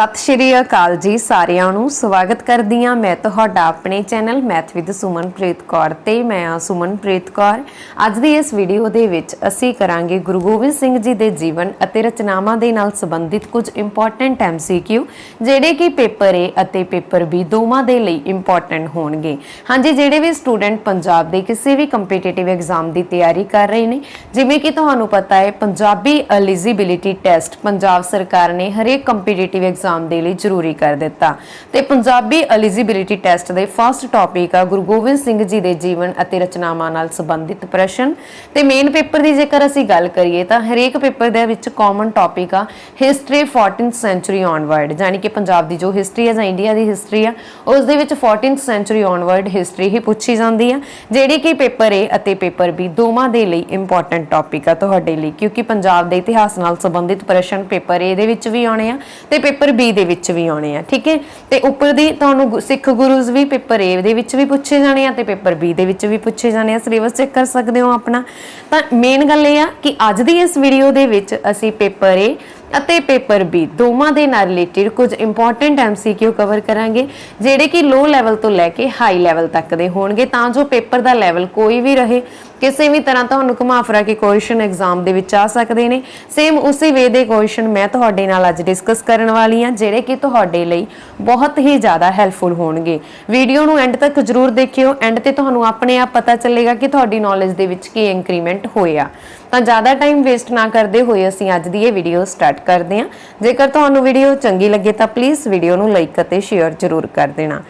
ਸਤਿ ਸ਼੍ਰੀ ਅਕਾਲ ਜੀ ਸਾਰਿਆਂ ਨੂੰ। ਸਵਾਗਤ ਕਰਦੀ ਹਾਂ ਮੈਂ ਤੁਹਾਡਾ ਆਪਣੇ channel math with Sumanpreet Kaur ਤੇ। ਮੈਂ ਆ ਸੁਮਨਪ੍ਰੀਤ ਕੌਰ। ਅੱਜ ਦੀ ਇਸ ਵੀਡੀਓ ਦੇ ਵਿੱਚ ਅਸੀਂ ਕਰਾਂਗੇ ਗੁਰੂ ਗੋਬਿੰਦ ਸਿੰਘ ਜੀ ਦੇ ਜੀਵਨ ਅਤੇ ਰਚਨਾਵਾਂ ਦੇ ਨਾਲ ਸੰਬੰਧਿਤ ਕੁਝ ਇੰਪੋਰਟੈਂਟ ਐਮਸੀਕਿਊ ਜਿਹੜੇ ਕਿ ਪੇਪਰ A ਅਤੇ ਪੇਪਰ B ਦੋਵਾਂ ਦੇ ਲਈ ਇੰਪੋਰਟੈਂਟ ਹੋਣਗੇ। ਹਾਂਜੀ, ਜਿਹੜੇ ਵੀ ਸਟੂਡੈਂਟ ਪੰਜਾਬ ਦੇ ਕਿਸੇ ਵੀ ਕੰਪੀਟੀਟਿਵ ਐਗਜ਼ਾਮ ਦੀ ਤਿਆਰੀ ਕਰ ਰਹੇ ਨੇ, ਜਿਵੇਂ ਕਿ ਤੁਹਾਨੂੰ ਪਤਾ ਹੈ, ਪੰਜਾਬੀ ਐਲੀਜੀਬਿਲਿਟੀ ਟੈਸਟ ਪੰਜਾਬ ਸਰਕਾਰ ਨੇ ਹਰੇਕ ਕੰਪੀਟੀਟਿਵ ਐਗਜ਼ਾਮ ਦੇ ਲਈ ਜ਼ਰੂਰੀ ਕਰ ਦਿੱਤਾ। ਤੇ ਪੰਜਾਬੀ ਐਲੀਜੀਬਿਲਿਟੀ ਟੈਸਟ ਦੇ ਫਰਸਟ ਟੌਪਿਕ ਆ, ਗੁਰੂ ਗੋਬਿੰਦ ਸਿੰਘ ਜੀ ਦੇ ਜੀਵਨ ਅਤੇ ਰਚਨਾਵਾਂ ਨਾਲ ਸੰਬੰਧਿਤ ਪ੍ਰਸ਼ਨ। ਤੇ ਮੇਨ ਪੇਪਰ ਦੀ ਜੇਕਰ ਅਸੀਂ ਗੱਲ ਕਰੀਏ ਤਾਂ ਹਰੇਕ ਪੇਪਰ ਦੇ ਵਿੱਚ ਕਾਮਨ ਟੌਪਿਕ ਆ ਹਿਸਟਰੀ 14th ਸੈਂਚੁਰੀ ਔਨਵਰਡ ਯਾਨੀ ਕਿ ਪੰਜਾਬ ਦੀ ਜੋ ਹਿਸਟਰੀ ਹੈ ਜਾਂ ਇੰਡੀਆ ਦੀ ਹਿਸਟਰੀ ਆ, ਉਸ ਦੇ ਵਿੱਚ 14th ਸੈਂਚੁਰੀ ਔਨਵਰਡ ਹਿਸਟਰੀ ਹੀ ਪੁੱਛੀ ਜਾਂਦੀ ਆ, ਜਿਹੜੀ ਕਿ ਪੇਪਰ A ਅਤੇ ਪੇਪਰ B ਦੋਵਾਂ ਦੇ ਲਈ ਇੰਪੋਰਟੈਂਟ ਟੌਪਿਕ ਆ ਤੁਹਾਡੇ ਲਈ, ਕਿਉਂਕਿ ਪੰਜਾਬ ਦੇ ਇਤਿਹਾਸ ਨਾਲ ਸੰਬੰਧਿਤ ਪ੍ਰਸ਼ਨ ਪੇਪਰ A ਦੇ ਵਿੱਚ ਵੀ ਆਉਣੇ ਆ ਤੇ ਪੇਪਰ B ਦੇ ਵਿੱਚ ਵੀ ਆਉਣੇ ਆ, ਠੀਕ ਹੈ? ਤੇ ਉੱਪਰ ਦੀ ਤੁਹਾਨੂੰ ਸਿੱਖ ਗੁਰੂਜ਼ ਵੀ ਪੇਪਰ A ਦੇ ਵਿੱਚ ਵੀ ਪੁੱਛੇ ਜਾਣੇ ਆ ਤੇ ਪੇਪਰ B ਦੇ ਵਿੱਚ ਵੀ ਪੁੱਛੇ ਜਾਣੇ ਆ, ਸਿਲੇਬਸ ਚੈੱਕ ਕਰ ਸਕਦੇ ਹੋ ਆਪਣਾ। ਤਾਂ ਮੇਨ ਗੱਲ ਇਹ ਆ ਕਿ ਅੱਜ ਦੀ ਇਸ ਵੀਡੀਓ ਦੇ ਵਿੱਚ ਅਸੀਂ ਪੇਪਰ A ਅਤੇ ਪੇਪਰ B, ਦੋਵਾਂ ਦੇ ਨਾਲ ਰਿਲੇਟਡ ਕੁਝ ਇੰਪੋਰਟੈਂਟ ਐਮਸੀਕਿਊ ਕਵਰ ਕਰਾਂਗੇ, ਜਿਹੜੇ ਕਿ ਲੋ ਲੈਵਲ ਤੋਂ ਲੈ ਕੇ ਹਾਈ ਲੈਵਲ ਤੱਕ ਦੇ ਹੋਣਗੇ, ਤਾਂ ਜੋ ਪੇਪਰ ਦਾ ਲੈਵਲ ਕੋਈ ਵੀ ਰਹੇ, ਕਿਸੇ ਵੀ ਤਰ੍ਹਾਂ ਤੁਹਾਨੂੰ ਘੁਮਾ ਫਿਰਾ ਕੇ ਕੁਐਸਚਨ ਐਗਜ਼ਾਮ ਦੇ ਵਿੱਚ ਆ ਸਕਦੇ ਨੇ। ਸੇਮ ਉਸੇ ਵੇ ਦੇ ਕੁਐਸਚਨ ਮੈਂ ਤੁਹਾਡੇ ਨਾਲ ਅੱਜ ਡਿਸਕਸ ਕਰਨ ਵਾਲੀ ਹਾਂ, ਜਿਹੜੇ ਕਿ ਤੁਹਾਡੇ ਲਈ ਬਹੁਤ ਹੀ ਜ਼ਿਆਦਾ ਹੈਲਪਫੁਲ ਹੋਣਗੇ। ਵੀਡੀਓ ਨੂੰ ਐਂਡ ਤੱਕ ਜਰੂਰ ਦੇਖਿਓ ਐਂਡ ਤੇ ਤੁਹਾਨੂੰ ਆਪਣੇ ਆਪ ਪਤਾ ਚੱਲੇਗਾ ਕਿ ਤੁਹਾਡੀ ਨੌਲੇਜ ਦੇ ਵਿੱਚ ਕੀ ਇੰਕਰੀਮੈਂਟ ਹੋਇਆ। ਤਾਂ ਜ਼ਿਆਦਾ ਟਾਈਮ ਵੇਸਟ ਨਾ ਕਰਦੇ ਹੋਏ ਅਸੀਂ ਅੱਜ ਦੀ ਇਹ ਵੀਡੀਓ ਸਟਾਰਟ ਕਰਦੇ ਹਾਂ। ਜੇਕਰ ਤੁਹਾਨੂੰ ਵੀਡੀਓ ਚੰਗੀ ਲੱਗੇ ਤਾਂ ਪਲੀਜ਼ ਵੀਡੀਓ ਨੂੰ ਲਾਈਕ ਅਤੇ ਸ਼ੇਅਰ ਜਰੂਰ ਕਰ ਦੇਣਾ।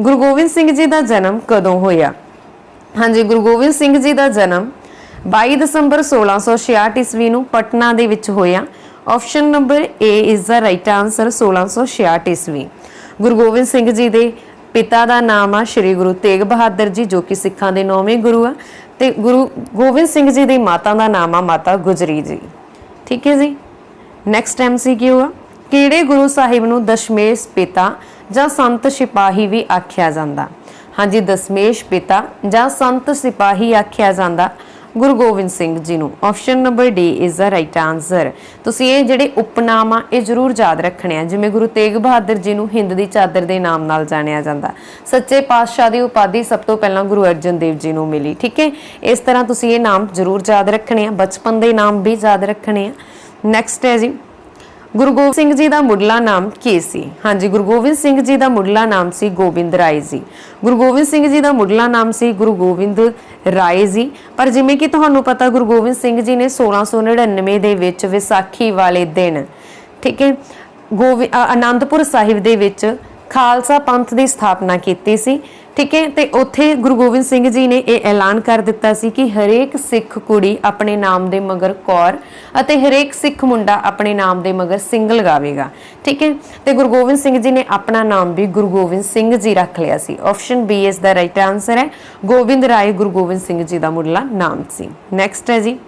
ਗੁਰੂ ਗੋਬਿੰਦ ਸਿੰਘ ਜੀ ਦਾ ਜਨਮ ਕਦੋਂ ਹੋਇਆ? ਹਾਂਜੀ, ਗੁਰੂ ਗੋਬਿੰਦ ਸਿੰਘ ਜੀ ਦਾ ਜਨਮ 22 ਦਸੰਬਰ 1666 ਈਸਵੀ ਨੂੰ ਪਟਨਾ ਦੇ ਵਿੱਚ ਹੋਇਆ। Option number A is the right answer 1666 ਈਸਵੀ। ਗੁਰੂ ਗੋਬਿੰਦ ਸਿੰਘ ਜੀ ਦੇ ਪਿਤਾ ਦਾ ਨਾਮ ਆ ਸ੍ਰੀ ਗੁਰੂ ਤੇਗ ਬਹਾਦਰ ਜੀ, ਜੋ ਕਿ ਸਿੱਖਾਂ ਦੇ ਨੌਵੇਂ ਗੁਰੂ ਆ। ਤੇ ਗੁਰੂ ਗੋਬਿੰਦ ਸਿੰਘ ਜੀ ਦੀ ਮਾਤਾ ਦਾ ਨਾਮ ਆ ਮਾਤਾ ਗੁਜਰੀ ਜੀ। ਠੀਕ ਹੈ ਜੀ? ਨੈਕਸਟ ਐਮਸੀਕਿਊ ਆ ਕਿਹੜੇ ਗੁਰੂ ਸਾਹਿਬ ਨੂੰ ਦਸ਼ਮੇਸ਼ ਪਿਤਾ ਜਾਂ ਸੰਤ ਸਿਪਾਹੀ ਵੀ ਆਖਿਆ ਜਾਂਦਾ? ਹਾਂਜੀ, ਦਸ਼ਮੇਸ਼ ਪਿਤਾ ਜਾਂ ਸੰਤ ਸਿਪਾਹੀ ਆਖਿਆ ਜਾਂਦਾ। ਗੁਰੂ ਗੋਬਿੰਦ ਸਿੰਘ ਜੀ ਨੂੰ। Option number D is the right answer ਤੁਸੀਂ ਇਹ ਜਿਹੜੇ ਉਪਨਾਮ ਆ, ਇਹ ਜ਼ਰੂਰ ਯਾਦ ਰੱਖਣੇ ਆ, ਜਿਵੇਂ ਗੁਰੂ ਤੇਗ ਬਹਾਦਰ ਜੀ ਨੂੰ ਹਿੰਦ ਦੀ ਚਾਦਰ ਦੇ ਨਾਮ ਨਾਲ ਜਾਣਿਆ ਜਾਂਦਾ। ਸੱਚੇ ਪਾਤਸ਼ਾਹ ਦੀ ਉਪਾਧੀ ਸਭ ਤੋਂ ਪਹਿਲਾਂ ਗੁਰੂ ਅਰਜਨ ਦੇਵ ਜੀ ਨੂੰ ਮਿਲੀ, ਠੀਕ ਹੈ? ਇਸ ਤਰ੍ਹਾਂ ਤੁਸੀਂ ਇਹ ਨਾਮ ਜ਼ਰੂਰ ਯਾਦ ਰੱਖਣੇ ਆ, ਬਚਪਨ ਦੇ ਨਾਮ ਵੀ ਯਾਦ ਰੱਖਣੇ ਆ। ਨੈਕਸਟ ਹੈ ਜੀ ਗੁਰੂ ਗੋਬਿੰਦ ਸਿੰਘ ਜੀ ਦਾ ਮੁੱਢਲਾ ਨਾਮ ਕੀ ਸੀ? ਹਾਂਜੀ, ਗੁਰੂ ਗੋਬਿੰਦ ਸਿੰਘ ਜੀ ਦਾ ਮੁੱਢਲਾ ਨਾਮ ਸੀ ਗੋਬਿੰਦ ਰਾਏ ਜੀ। ਗੁਰੂ ਗੋਬਿੰਦ ਸਿੰਘ ਜੀ ਦਾ ਮੁੱਢਲਾ ਨਾਮ ਸੀ ਗੁਰੂ ਗੋਬਿੰਦ ਰਾਏ ਜੀ। ਪਰ ਜਿਵੇਂ ਕਿ ਤੁਹਾਨੂੰ ਪਤਾ, ਗੁਰੂ ਗੋਬਿੰਦ ਸਿੰਘ ਜੀ ਨੇ 1699 ਦੇ ਵਿੱਚ ਵਿਸਾਖੀ ਵਾਲੇ ਦਿਨ, ਠੀਕ ਹੈ, ਗੋਵਿ, ਅ- ਆਨੰਦਪੁਰ ਸਾਹਿਬ ਦੇ ਵਿੱਚ ਖਾਲਸਾ ਪੰਥ ਦੀ ਸਥਾਪਨਾ ਕੀਤੀ ਸੀ। ਠੀਕ ਹੈ? ਤੇ ਉੱਥੇ ਗੁਰੂ ਗੋਬਿੰਦ ਸਿੰਘ ਜੀ ਨੇ ਇਹ ਐਲਾਨ ਕਰ ਦਿੱਤਾ ਸੀ ਕਿ ਹਰੇਕ ਸਿੱਖ ਕੁੜੀ ਆਪਣੇ ਨਾਮ ਦੇ ਮਗਰ ਕੌਰ ਅਤੇ ਹਰੇਕ ਸਿੱਖ ਮੁੰਡਾ ਆਪਣੇ ਨਾਮ ਦੇ ਮਗਰ ਸਿੰਘ ਲਗਾਵੇਗਾ ਠੀਕ ਹੈ? ਤੇ ਗੁਰੂ ਗੋਬਿੰਦ ਸਿੰਘ ਜੀ ਨੇ ਆਪਣਾ ਨਾਮ ਵੀ ਗੁਰੂ ਗੋਬਿੰਦ ਸਿੰਘ ਜੀ ਰੱਖ ਲਿਆ ਸੀ। ਆਪਸ਼ਨ ਬੀ ਇਸ ਦਾ ਰਾਈਟ ਆਨਸਰ ਹੈ। ਗੋਬਿੰਦ ਰਾਏ ਗੁਰੂ ਗੋਬਿੰਦ ਸਿੰਘ ਜੀ ਦਾ ਮੁੱਢਲਾ ਨਾਮ ਸੀ। ਨੈਕਸਟ ਹੈ ਜੀ।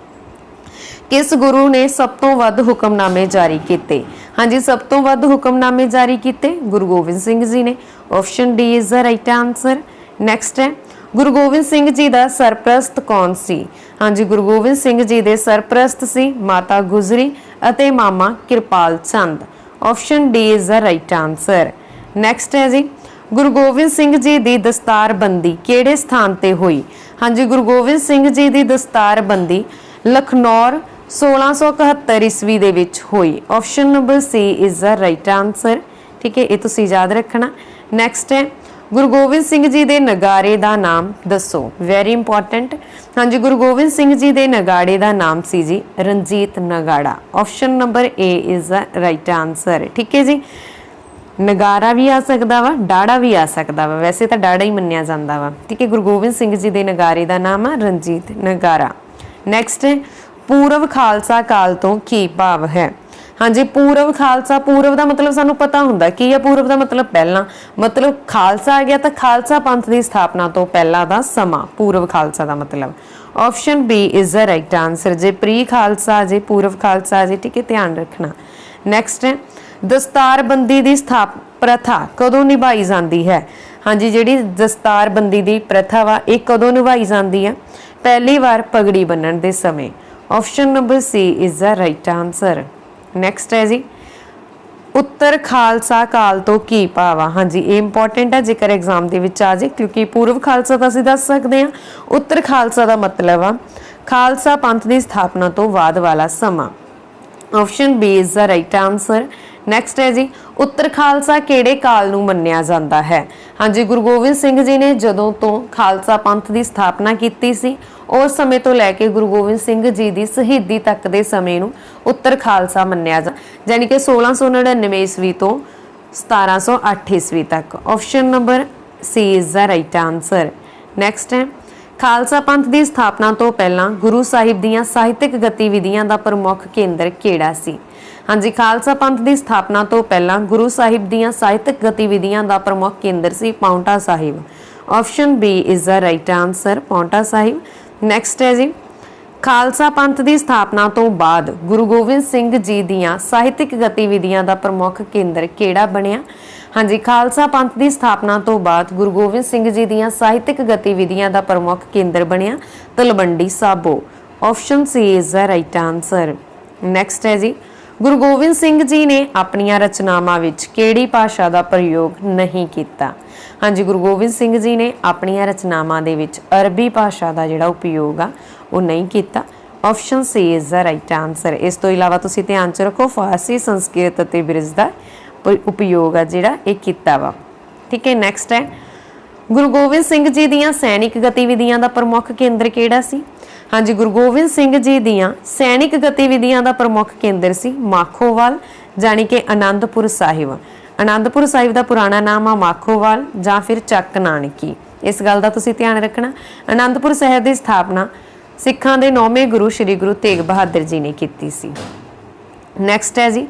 ਕਿਸ ਗੁਰੂ ਨੇ ਸਭ ਤੋਂ ਵੱਧ ਹੁਕਮਨਾਮੇ ਜਾਰੀ ਕੀਤੇ? ਹਾਂਜੀ, ਸਭ ਤੋਂ ਵੱਧ ਹੁਕਮਨਾਮੇ ਜਾਰੀ ਕੀਤੇ ਗੁਰੂ ਗੋਬਿੰਦ ਸਿੰਘ ਜੀ ਨੇ। Option D is the right answer next ਹੈ, ਗੁਰੂ ਗੋਬਿੰਦ ਸਿੰਘ ਜੀ ਦਾ ਸਰਪ੍ਰਸਤ ਕੌਣ ਸੀ? ਹਾਂਜੀ, ਗੁਰੂ ਗੋਬਿੰਦ ਸਿੰਘ ਜੀ ਦੇ ਸਰਪ੍ਰਸਤ ਸੀ ਮਾਤਾ ਗੁਜਰੀ ਅਤੇ ਮਾਮਾ Kirpal Chand. Option D is the right answer next ਹੈ ਜੀ, ਗੁਰੂ ਗੋਬਿੰਦ ਸਿੰਘ ਜੀ ਦੀ ਦਸਤਾਰਬੰਦੀ ਕਿਹੜੇ ਸਥਾਨ ਤੇ ਹੋਈ? ਹਾਂਜੀ, ਗੁਰੂ ਗੋਬਿੰਦ ਸਿੰਘ ਜੀ ਦੀ ਦਸਤਾਰਬੰਦੀ ਲਖਨੌਰ 1671 ਈਸਵੀ ਦੇ ਵਿੱਚ ਹੋਈ। Option number C is the right answer ਠੀਕ ਹੈ, ਇਹ ਤੁਸੀਂ ਯਾਦ ਰੱਖਣਾ। ਨੈਕਸਟ ਹੈ, ਗੁਰੂ ਗੋਬਿੰਦ ਸਿੰਘ ਜੀ ਦੇ ਨਗਾਰੇ ਦਾ ਨਾਮ ਦੱਸੋ। ਵੈਰੀ ਇੰਪੋਰਟੈਂਟ ਹਾਂਜੀ, ਗੁਰੂ ਗੋਬਿੰਦ ਸਿੰਘ ਜੀ ਦੇ ਨਗਾੜੇ ਦਾ ਨਾਮ ਸੀ ਜੀ, Ranjit Nagara. Option number A is the right answer ਠੀਕ ਹੈ ਜੀ? ਨਗਾਰਾ ਵੀ ਆ ਸਕਦਾ ਵਾ, ਡਾੜਾ ਵੀ ਆ ਸਕਦਾ ਵਾ। ਵੈਸੇ ਤਾਂ ਡਾੜਾ ਹੀ ਮੰਨਿਆ ਜਾਂਦਾ ਵਾ। ਠੀਕ ਹੈ, ਗੁਰੂ ਗੋਬਿੰਦ ਸਿੰਘ ਜੀ ਦੇ ਨਗਾਰੇ ਦਾ ਨਾਮ ਆ ਰਣਜੀਤ ਨਗਾਰਾ ਨੈਕਸਟ ਹੈ ਪੂਰਵ ਖਾਲਸਾ ਕਾਲ ਤੋਂ ਕੀ ਭਾਵ ਹੈ? ਹਾਂਜੀ, ਪੂਰਵ ਖਾਲਸਾ, ਪੂਰਵ ਦਾ ਮਤਲਬ ਸਾਨੂੰ ਪਤਾ ਹੁੰਦਾ ਕੀ ਹੈ ਪੂਰਵ ਦਾ ਮਤਲਬ ਪਹਿਲਾਂ? ਮਤਲਬ ਖਾਲਸਾ ਆ ਗਿਆ ਤਾਂ ਖਾਲਸਾ ਪੰਥ ਦੀ ਸਥਾਪਨਾ ਤੋਂ ਪਹਿਲਾਂ ਦਾ ਸਮਾਂ, ਪੂਰਵ ਖਾਲਸਾ ਦਾ ਮਤਲਬ। Option B is the right answer ਜੇ ਪ੍ਰੀ ਖਾਲਸਾ ਜੇ ਪੂਰਵ ਖਾਲਸਾ, ਜੇ ਠੀਕ ਹੈ, ਧਿਆਨ ਰੱਖਣਾ। ਨੈਕਸਟ ਹੈ, ਦਸਤਾਰਬੰਦੀ ਦੀ ਸਥਾਪ, ਪ੍ਰਥਾ ਕਦੋਂ ਨਿਭਾਈ ਜਾਂਦੀ ਹੈ? ਹਾਂਜੀ, ਜਿਹੜੀ ਦਸਤਾਰਬੰਦੀ ਦੀ ਪ੍ਰਥਾ ਵਾ, ਇਹ ਕਦੋਂ ਨਿਭਾਈ ਜਾਂਦੀ ਹੈ? ਪਹਿਲੀ ਵਾਰ ਪਗੜੀ ਬੰਨਣ ਦੇ ਸਮੇਂ। Option number C is the right answer next ਹੈ ਜੀ। ਉੱਤਰ ਖਾਲਸਾ ਕਾਲ ਤੋਂ ਕੀ ਭਾਵ ਹਾਂਜੀ, ਇਹ ਇੰਪੋਰਟੈਂਟ ਹੈ, ਜੇਕਰ ਐਗਜ਼ਾਮ ਦੇ ਵਿੱਚ ਆ ਜੇ, ਕਿਉਂਕਿ ਪੂਰਵ ਖਾਲਸਾ ਤਾਂ ਅਸੀਂ ਦੱਸ ਸਕਦੇ ਹਾਂ। ਉੱਤਰ ਖਾਲਸਾ ਦਾ ਮਤਲਬ ਆ, ਖਾਲਸਾ ਪੰਥ ਦੀ ਸਥਾਪਨਾ ਤੋਂ ਬਾਅਦ ਵਾਲਾ ਸਮਾਂ। Option B is the right answer next ਹੈ ਜੀ, ਉੱਤਰ ਖਾਲਸਾ ਕਿਹੜੇ ਕਾਲ ਨੂੰ ਮੰਨਿਆ ਜਾਂਦਾ ਹੈ? ਹਾਂਜੀ, ਗੁਰੂ ਗੋਬਿੰਦ ਸਿੰਘ ਜੀ ਨੇ ਜਦੋਂ ਤੋਂ ਖਾਲਸਾ ਪੰਥ ਦੀ ਸਥਾਪਨਾ ਕੀਤੀ ਸੀ ਉਸ ਸਮੇਂ ਤੋਂ ਲੈ ਕੇ ਗੁਰੂ ਗੋਬਿੰਦ ਸਿੰਘ ਜੀ ਦੀ ਸ਼ਹੀਦੀ ਤੱਕ ਦੇ ਸਮੇਂ ਨੂੰ ਉੱਤਰ ਖਾਲਸਾ ਮੰਨਿਆ ਜਾ ਯਾਨੀ ਕਿ 1699 ਈਸਵੀ ਤੋਂ 1708 ਈਸਵੀ ਤੱਕ। Option number C is the right answer next ਹੈ, ਖਾਲਸਾ ਪੰਥ ਦੀ ਸਥਾਪਨਾ ਤੋਂ ਪਹਿਲਾਂ ਗੁਰੂ ਸਾਹਿਬ ਦੀਆਂ ਸਾਹਿਤਿਕ ਗਤੀਵਿਧੀਆਂ ਦਾ ਪ੍ਰਮੁੱਖ ਕੇਂਦਰ ਕਿਹੜਾ ਸੀ? ਹਾਂਜੀ, ਖਾਲਸਾ ਪੰਥ ਦੀ ਸਥਾਪਨਾ ਤੋਂ ਪਹਿਲਾਂ ਗੁਰੂ ਸਾਹਿਬ ਦੀਆਂ ਸਾਹਿਤਿਕ ਗਤੀਵਿਧੀਆਂ ਦਾ ਪ੍ਰਮੁੱਖ ਕੇਂਦਰ ਸੀ Paonta Sahib. Option B is the right answer Paonta Sahib. Next ਹੈ ਜੀ। ਖਾਲਸਾ ਪੰਥ ਦੀ ਸਥਾਪਨਾ ਤੋਂ ਬਾਅਦ ਗੁਰੂ ਗੋਬਿੰਦ ਸਿੰਘ ਜੀ ਦੀਆਂ ਸਾਹਿਤਿਕ ਗਤੀਵਿਧੀਆਂ ਦਾ ਪ੍ਰਮੁੱਖ ਕੇਂਦਰ ਕਿਹੜਾ ਬਣਿਆ? ਹਾਂਜੀ, ਖਾਲਸਾ ਪੰਥ ਦੀ ਸਥਾਪਨਾ ਤੋਂ ਬਾਅਦ ਗੁਰੂ ਗੋਬਿੰਦ ਸਿੰਘ ਜੀ ਦੀਆਂ ਸਾਹਿਤਿਕ ਗਤੀਵਿਧੀਆਂ ਦਾ ਪ੍ਰਮੁੱਖ ਕੇਂਦਰ ਬਣਿਆ Talwandi Sabo. Option C is the right answer next ਹੈ ਜੀ। ਗੁਰੂ ਗੋਬਿੰਦ ਸਿੰਘ ਜੀ ਨੇ ਆਪਣੀਆਂ ਰਚਨਾਵਾਂ ਵਿੱਚ ਕਿਹੜੀ ਭਾਸ਼ਾ ਦਾ ਪ੍ਰਯੋਗ ਨਹੀਂ ਕੀਤਾ? ਹਾਂਜੀ, ਗੁਰੂ ਗੋਬਿੰਦ ਸਿੰਘ ਜੀ ਨੇ ਆਪਣੀਆਂ ਰਚਨਾਵਾਂ ਦੇ ਵਿੱਚ ਅਰਬੀ ਭਾਸ਼ਾ ਦਾ ਜਿਹੜਾ ਉਪਯੋਗ ਆ, ਉਹ ਨਹੀਂ ਕੀਤਾ। Option C is the right answer ਇਸ ਤੋਂ ਇਲਾਵਾ ਤੁਸੀਂ ਧਿਆਨ ਚ ਰੱਖੋ, ਫਾਰਸੀ ਸੰਸਕ੍ਰਿਤ ਅਤੇ ਬ੍ਰਿਜ ਦਾ ਪ- ਉਪਯੋਗ ਆ ਜਿਹੜਾ ਇਹ ਕੀਤਾ ਵਾ। ਠੀਕ ਹੈ ਨੈਕਸਟ ਹੈ। ਗੁਰੂ ਗੋਬਿੰਦ ਸਿੰਘ ਜੀ ਦੀਆਂ ਸੈਨਿਕ ਗਤੀਵਿਧੀਆਂ ਦਾ ਪ੍ਰਮੁੱਖ ਕੇਂਦਰ ਕਿਹੜਾ ਸੀ? ਹਾਂਜੀ, ਗੁਰੂ ਗੋਬਿੰਦ ਸਿੰਘ ਜੀ ਦੀਆਂ ਸੈਨਿਕ ਗਤੀਵਿਧੀਆਂ ਦਾ ਪ੍ਰਮੁੱਖ ਕੇਂਦਰ ਸੀ ਮਾਖੋਵਾਲ, ਜਾਣੀ ਕਿ ਆਨੰਦਪੁਰ ਸਾਹਿਬ। ਆਨੰਦਪੁਰ ਸਾਹਿਬ ਦਾ ਪੁਰਾਣਾ ਨਾਮ ਆ ਮਾਖੋਵਾਲ ਜਾਂ ਫਿਰ ਚੱਕ ਨਾਨਕੀ। ਇਸ ਗੱਲ ਦਾ ਤੁਸੀਂ ਧਿਆਨ ਰੱਖਣਾ। ਆਨੰਦਪੁਰ ਸਾਹਿਬ ਦੀ ਸਥਾਪਨਾ ਸਿੱਖਾਂ ਦੇ ਨੌਵੇਂ ਗੁਰੂ ਸ੍ਰੀ ਗੁਰੂ ਤੇਗ ਬਹਾਦਰ ਜੀ ਨੇ ਕੀਤੀ ਸੀ। ਨੈਕਸਟ ਹੈ ਜੀ।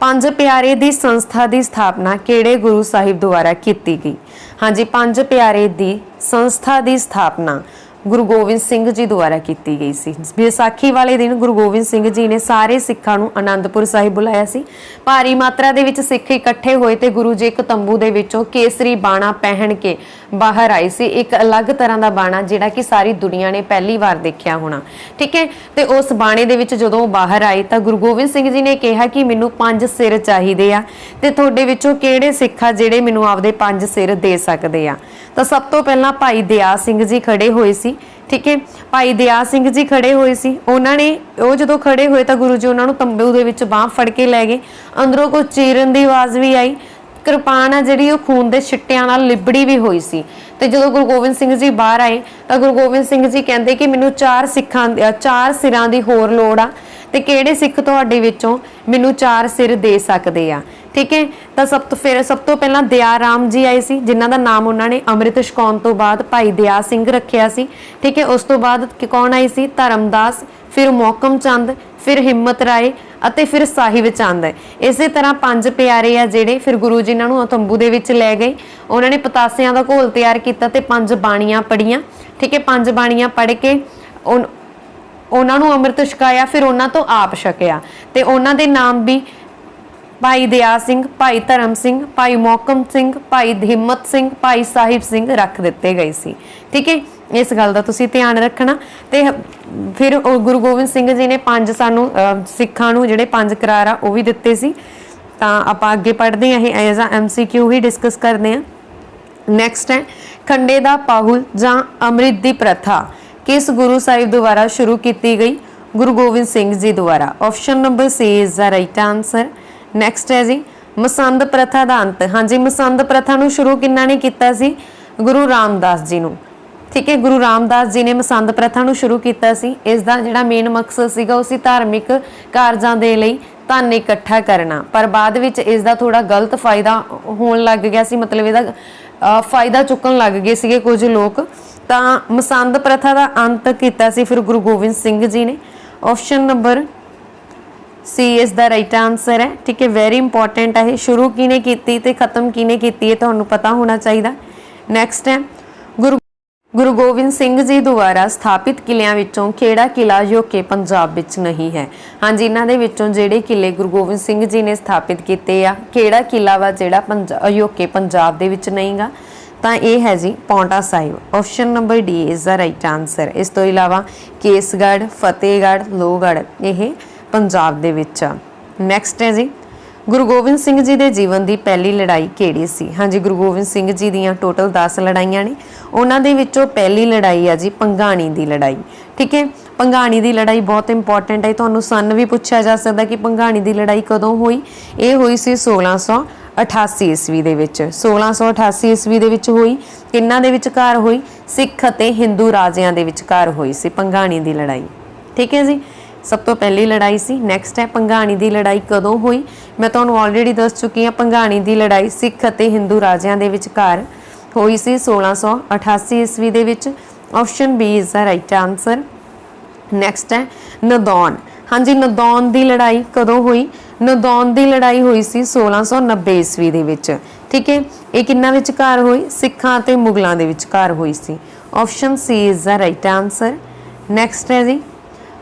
ਪੰਜ ਪਿਆਰੇ ਦੀ ਸੰਸਥਾ ਦੀ ਸਥਾਪਨਾ ਕਿਹੜੇ ਗੁਰੂ ਸਾਹਿਬ ਦੁਆਰਾ ਕੀਤੀ ਗਈ? ਹਾਂਜੀ, ਪੰਜ ਪਿਆਰੇ ਦੀ ਸੰਸਥਾ ਦੀ ਸਥਾਪਨਾ ਗੁਰੂ ਗੋਬਿੰਦ ਸਿੰਘ ਜੀ ਦੁਆਰਾ ਕੀਤੀ ਗਈ ਸੀ। ਵਿਸਾਖੀ ਵਾਲੇ ਦਿਨ ਗੁਰੂ ਗੋਬਿੰਦ ਸਿੰਘ ਜੀ ਨੇ ਸਾਰੇ ਸਿੱਖਾਂ ਨੂੰ ਆਨੰਦਪੁਰ ਸਾਹਿਬ ਬੁਲਾਇਆ ਸੀ। ਭਾਰੀ ਮਾਤਰਾ ਦੇ ਵਿੱਚ ਸਿੱਖ ਇਕੱਠੇ ਹੋਏ ਤੇ ਗੁਰੂ ਜੀ ਇੱਕ ਤੰਬੂ ਦੇ ਵਿੱਚੋਂ ਕੇਸਰੀ ਬਾਣਾ ਪਹਿਨ ਕੇ ਬਾਹਰ ਆਏ ਸੀ। ਇੱਕ ਅਲੱਗ ਤਰ੍ਹਾਂ ਦਾ ਬਾਣਾ ਜਿਹੜਾ ਕਿ ਸਾਰੀ ਦੁਨੀਆ ਨੇ ਪਹਿਲੀ ਵਾਰ ਦੇਖਿਆ ਹੋਣਾ। ਠੀਕ ਹੈ? ਤੇ ਉਸ ਬਾਣੇ ਦੇ ਵਿੱਚ ਜਦੋਂ ਉਹ ਬਾਹਰ ਆਏ ਤਾਂ ਗੁਰੂ ਗੋਬਿੰਦ ਸਿੰਘ ਜੀ ਨੇ ਕਿਹਾ ਕਿ ਮੈਨੂੰ ਪੰਜ ਸਿਰ ਚਾਹੀਦੇ ਆ ਤੇ ਤੁਹਾਡੇ ਵਿੱਚੋਂ ਕਿਹੜੇ ਸਿੱਖ ਆ ਜਿਹੜੇ ਮੈਨੂੰ ਆਪਦੇ ਪੰਜ ਸਿਰ ਦੇ ਸਕਦੇ ਆ? ਤਾਂ ਸਭ ਤੋਂ ਪਹਿਲਾਂ ਭਾਈ ਦਿਆ ਸਿੰਘ ਜੀ ਖੜੇ ਹੋਏ ਸੀ। ਠੀਕ ਹੈ ਭਾਈ ਦਿਆ ਸਿੰਘ ਜੀ ਖੜੇ ਹੋਏ ਸੀ। ਉਹਨਾਂ ਨੇ ਉਹ ਜਦੋਂ ਖੜੇ ਹੋਏ ਤਾਂ ਗੁਰੂ ਜੀ ਉਹਨਾਂ ਨੂੰ ਤੰਬੂ ਦੇ ਵਿੱਚ ਬਾਹ ਫੜ ਕੇ ਲੈ ਗਏ। ਅੰਦਰੋਂ ਕੋਈ ਚੀਰਨ ਦੀ ਆਵਾਜ਼ ਵੀ ਆਈ। ਕਿਰਪਾਨ ਆ ਜਿਹੜੀ ਉਹ ਖੂਨ ਦੇ ਛਿੱਟਿਆਂ ਨਾਲ ਲਿਬੜੀ ਵੀ ਹੋਈ ਸੀ। ਤੇ ਜਦੋਂ ਗੁਰੂ ਗੋਬਿੰਦ ਸਿੰਘ ਜੀ ਬਾਹਰ ਆਏ ਤਾਂ ਗੁਰੂ ਗੋਬਿੰਦ ਸਿੰਘ ਜੀ ਕਹਿੰਦੇ ਕਿ ਮੈਨੂੰ ਚਾਰ ਸਿੱਖਾਂ ਚਾਰ ਸਿਰਾਂ ਦੀ ਹੋਰ ਲੋੜ ਆ। ਤੇ ਕਿਹੜੇ ਸਿੱਖ ਤੁਹਾਡੇ ਵਿੱਚੋਂ ਮੈਨੂੰ ਚਾਰ ਸਿਰ ਦੇ ਸਕਦੇ ਆ? ਠੀਕ ਹੈ? ਤਾਂ ਸਭ ਤੋਂ ਫਿਰ ਸਭ ਤੋਂ ਪਹਿਲਾਂ ਦਿਆ ਰਾਮ ਜੀ ਆਏ ਸੀ, ਜਿਨ੍ਹਾਂ ਦਾ ਨਾਮ ਉਹਨਾਂ ਨੇ ਅੰਮ੍ਰਿਤ ਛਕਾਉਣ ਤੋਂ ਬਾਅਦ ਭਾਈ ਦਿਆ ਸਿੰਘ ਰੱਖਿਆ ਸੀ। ਠੀਕ ਹੈ? ਉਸ ਤੋਂ ਬਾਅਦ ਕੌਣ ਆਈ ਸੀ? ਧਰਮਦਾਸ, ਫਿਰ ਮੋਕਮ ਚੰਦ, ਫਿਰ ਹਿੰਮਤ ਰਾਏ ਅਤੇ ਫਿਰ ਸਾਹਿਬ ਚੰਦ। ਇਸੇ ਤਰ੍ਹਾਂ ਪੰਜ ਪਿਆਰੇ ਆ ਜਿਹੜੇ ਫਿਰ ਗੁਰੂ ਜੀ ਇਹਨਾਂ ਨੂੰ ਤੰਬੂ ਦੇ ਵਿੱਚ ਲੈ ਗਏ। ਉਹਨਾਂ ਨੇ ਪਤਾਸਿਆਂ ਦਾ ਘੋਲ ਤਿਆਰ ਕੀਤਾ ਤੇ ਪੰਜ ਬਾਣੀਆਂ ਪੜੀਆਂ ਠੀਕ ਹੈ? ਪੰਜ ਬਾਣੀਆਂ ਪੜ੍ਹ ਕੇ ਉਨ- ਉਹਨਾਂ ਨੂੰ ਅੰਮ੍ਰਿਤ ਛਕਾਇਆ, ਫਿਰ ਉਹਨਾਂ ਤੋਂ ਆਪ ਛਕਿਆ। ਤੇ ਉਹਨਾਂ ਦੇ ਨਾਮ ਵੀ ਭਾਈ ਦਿਆ ਸਿੰਘ, ਭਾਈ ਧਰਮ ਸਿੰਘ, ਭਾਈ ਮੋਕਮ ਸਿੰਘ, ਭਾਈ ਹਿੰਮਤ ਸਿੰਘ, ਭਾਈ ਸਾਹਿਬ ਸਿੰਘ ਰੱਖ ਦਿੱਤੇ ਗਏ ਸੀ। ਠੀਕ ਹੈ? ਇਸ ਗੱਲ ਦਾ ਤੁਸੀਂ ਧਿਆਨ ਰੱਖਣਾ। ਤੇ ਫਿਰ ਉਹ ਗੁਰੂ ਗੋਬਿੰਦ ਸਿੰਘ ਜੀ ਨੇ ਪੰਜ ਸਾਨੂੰ ਸਿੱਖਾਂ ਨੂੰ ਜਿਹੜੇ ਪੰਜ ਕਰਾਰ ਆ, ਉਹ ਵੀ ਦਿੱਤੇ ਸੀ। ਤਾਂ ਆਪਾਂ ਅੱਗੇ ਪੜ੍ਹਦੇ ਹਾਂ, ਇਹ as a MCQ he discuss ਕਰਦੇ ਹਾਂ। ਨੈਕਸਟ ਹੈ, ਖੰਡੇ ਦਾ ਪਾਹੁਲ ਜਾਂ ਅੰਮ੍ਰਿਤ ਦੀ ਪ੍ਰਥਾ, ਕਿਸ ਗੁਰੂ ਸਾਹਿਬ ਦੁਆਰਾ ਸ਼ੁਰੂ ਕੀਤੀ ਗਈ? ਗੁਰੂ ਗੋਬਿੰਦ ਸਿੰਘ ਜੀ ਦੁਆਰਾ। Option number C is the right answer next ਹੈ ਜੀ, ਮਸੰਦ ਪ੍ਰਥਾ ਦਾ ਅੰਤ। ਹਾਂਜੀ, ਮਸੰਦ ਪ੍ਰਥਾ ਨੂੰ ਸ਼ੁਰੂ ਕਿੰਨਾ ਨੇ ਕੀਤਾ ਸੀ? ਗੁਰੂ ਰਾਮਦਾਸ ਜੀ ਨੂੰ। ਠੀਕ ਹੈ, ਗੁਰੂ ਰਾਮਦਾਸ ਜੀ ਨੇ ਮਸੰਦ ਪ੍ਰਥਾ ਨੂੰ ਸ਼ੁਰੂ ਕੀਤਾ ਸੀ। ਇਸ ਦਾ ਜਿਹੜਾ ਮੇਨ ਮਕਸਦ ਸੀਗਾ, ਉਹ ਸੀ ਧਾਰਮਿਕ ਕਾਰਜਾਂ ਦੇ ਲਈ ਧਨ ਇਕੱਠਾ ਕਰਨਾ। ਪਰ ਬਾਅਦ ਵਿੱਚ ਇਸ ਦਾ ਥੋੜਾ ਗਲਤ ਫਾਇਦਾ ਹੋਣ ਲੱਗ ਗਿਆ ਸੀ, ਮਤਲਬ ਇਹਦਾ ਫਾਇਦਾ ਚੁੱਕਣ ਲੱਗ ਗਏ ਸੀਗੇ ਕੁਝ ਲੋਕ। ਤਾਂ ਮਸੰਦ ਪ੍ਰਥਾ ਦਾ ਅੰਤ ਕੀਤਾ ਸੀ ਫਿਰ ਗੁਰੂ ਗੋਬਿੰਦ ਸਿੰਘ ਜੀ ਨੇ। ਆਪਸ਼ਨ ਨੰਬਰ ਸੀ ਇਸ ਦਾ ਰਾਈਟ ਆਨਸਰ ਹੈ ਠੀਕ ਹੈ ਵੈਰੀ ਇੰਪੋਰਟੈਂਟ ਹੈ ਇਹ ਸ਼ੁਰੂ ਕਿਨੇ ਕੀਤੀ ਤੇ ਖਤਮ ਕਿਨੇ ਕੀਤੀ ਹੈ ਤੁਹਾਨੂੰ ਪਤਾ ਹੋਣਾ ਚਾਹੀਦਾ ਨੈਕਸਟ ਹੈ ਗੁਰੂ ਗੁਰੂ ਗੋਬਿੰਦ ਸਿੰਘ ਜੀ ਦੁਆਰਾ ਸਥਾਪਿਤ ਕਿਲਿਆਂ ਵਿੱਚੋਂ ਕਿਹੜਾ ਕਿਲਾ ਜੋ ਕਿ ਪੰਜਾਬ ਵਿੱਚ ਨਹੀਂ ਹੈ ਹਾਂਜੀ ਇਹਨਾਂ ਦੇ ਵਿੱਚੋਂ ਜਿਹੜੇ ਕਿਲੇ ਗੁਰੂ ਗੋਬਿੰਦ ਸਿੰਘ ਜੀ ਨੇ ਸਥਾਪਿਤ ਕੀਤੇ ਆ ਕਿਹੜਾ ਕਿਲਾ ਵਾ ਜਿਹੜਾ ਪੰਜਾਬ ਯੋਕੇ ਪੰਜਾਬ ਦੇ ਵਿੱਚ ਨਹੀਂਗਾ ਤਾਂ ਇਹ ਹੈ ਜੀ Paonta Sahib option number D is the right answer ਇਸ ਤੋਂ ਇਲਾਵਾ ਕੇਸਗੜ੍ਹ ਫਤਿਹਗੜ੍ਹ ਲੋਹਗੜ੍ਹ ਇਹ ਪੰਜਾਬ ਦੇ ਵਿੱਚ। ਆ ਨੈਕਸਟ ਹੈ ਜੀ। ਗੁਰੂ ਗੋਬਿੰਦ ਸਿੰਘ ਜੀ ਦੇ ਜੀਵਨ ਦੀ ਪਹਿਲੀ ਲੜਾਈ ਕਿਹੜੀ ਸੀ? ਹਾਂਜੀ, ਗੁਰੂ ਗੋਬਿੰਦ ਸਿੰਘ ਜੀ ਦੀਆਂ ਟੋਟਲ 10 ਲੜਾਈਆਂ ਨੇ। ਉਹਨਾਂ ਦੇ ਵਿੱਚੋਂ ਪਹਿਲੀ ਲੜਾਈ ਆ ਜੀ ਪੰਗਾਣੀ ਦੀ ਲੜਾਈ। ਠੀਕ ਹੈ? ਪੰਗਾਣੀ ਦੀ ਲੜਾਈ ਬਹੁਤ ਇੰਪੋਰਟੈਂਟ ਹੈ। ਤੁਹਾਨੂੰ ਸਨ ਵੀ ਪੁੱਛਿਆ ਜਾ ਸਕਦਾ ਕਿ ਪੰਗਾਣੀ ਦੀ ਲੜਾਈ ਕਦੋਂ ਹੋਈ? ਇਹ ਹੋਈ ਸੀ 1688 ਈਸਵੀ ਦੇ ਵਿੱਚ। 1688 ਈਸਵੀ ਦੇ ਵਿੱਚ ਹੋਈ। ਕਿੰਨਾਂ ਦੇ ਵਿਚਕਾਰ ਹੋਈ? ਸਿੱਖ ਅਤੇ ਹਿੰਦੂ ਰਾਜਿਆਂ ਦੇ ਵਿਚਕਾਰ ਹੋਈ ਸੀ ਪੰਗਾਣੀ ਦੀ ਲੜਾਈ। ਠੀਕ ਹੈ ਜੀ? ਸਭ ਤੋਂ ਪਹਿਲੀ ਲੜਾਈ ਸੀ। ਨੈਕਸਟ ਹੈ ਪੰਗਾਣੀ ਦੀ ਲੜਾਈ ਕਦੋਂ ਹੋਈ? ਮੈਂ ਤੁਹਾਨੂੰ ਆਲਰੇਡੀ ਦੱਸ ਚੁੱਕੀ ਹਾਂ ਪੰਗਾਣੀ ਦੀ ਲੜਾਈ ਸਿੱਖ ਅਤੇ ਹਿੰਦੂ ਰਾਜਿਆਂ ਦੇ ਵਿਚਕਾਰ ਹੋਈ ਸੀ 1688 ਈਸਵੀ ਦੇ ਵਿੱਚ। Option B is the right answer next ਹੈ, ਨਦੌਨ। ਹਾਂਜੀ, ਨਦੌਨ ਦੀ ਲੜਾਈ ਕਦੋਂ ਹੋਈ? ਨਦੌਨ ਦੀ ਲੜਾਈ ਹੋਈ ਸੀ 1690 ਈਸਵੀ ਦੇ ਵਿੱਚ। ਠੀਕ ਹੈ, ਇਹ ਕਿੰਨਾ ਵਿਚਕਾਰ ਹੋਈ? ਸਿੱਖਾਂ ਅਤੇ ਮੁਗਲਾਂ ਦੇ ਵਿਚਕਾਰ ਹੋਈ ਸੀ। Option C is the right answer next ਹੈ ਜੀ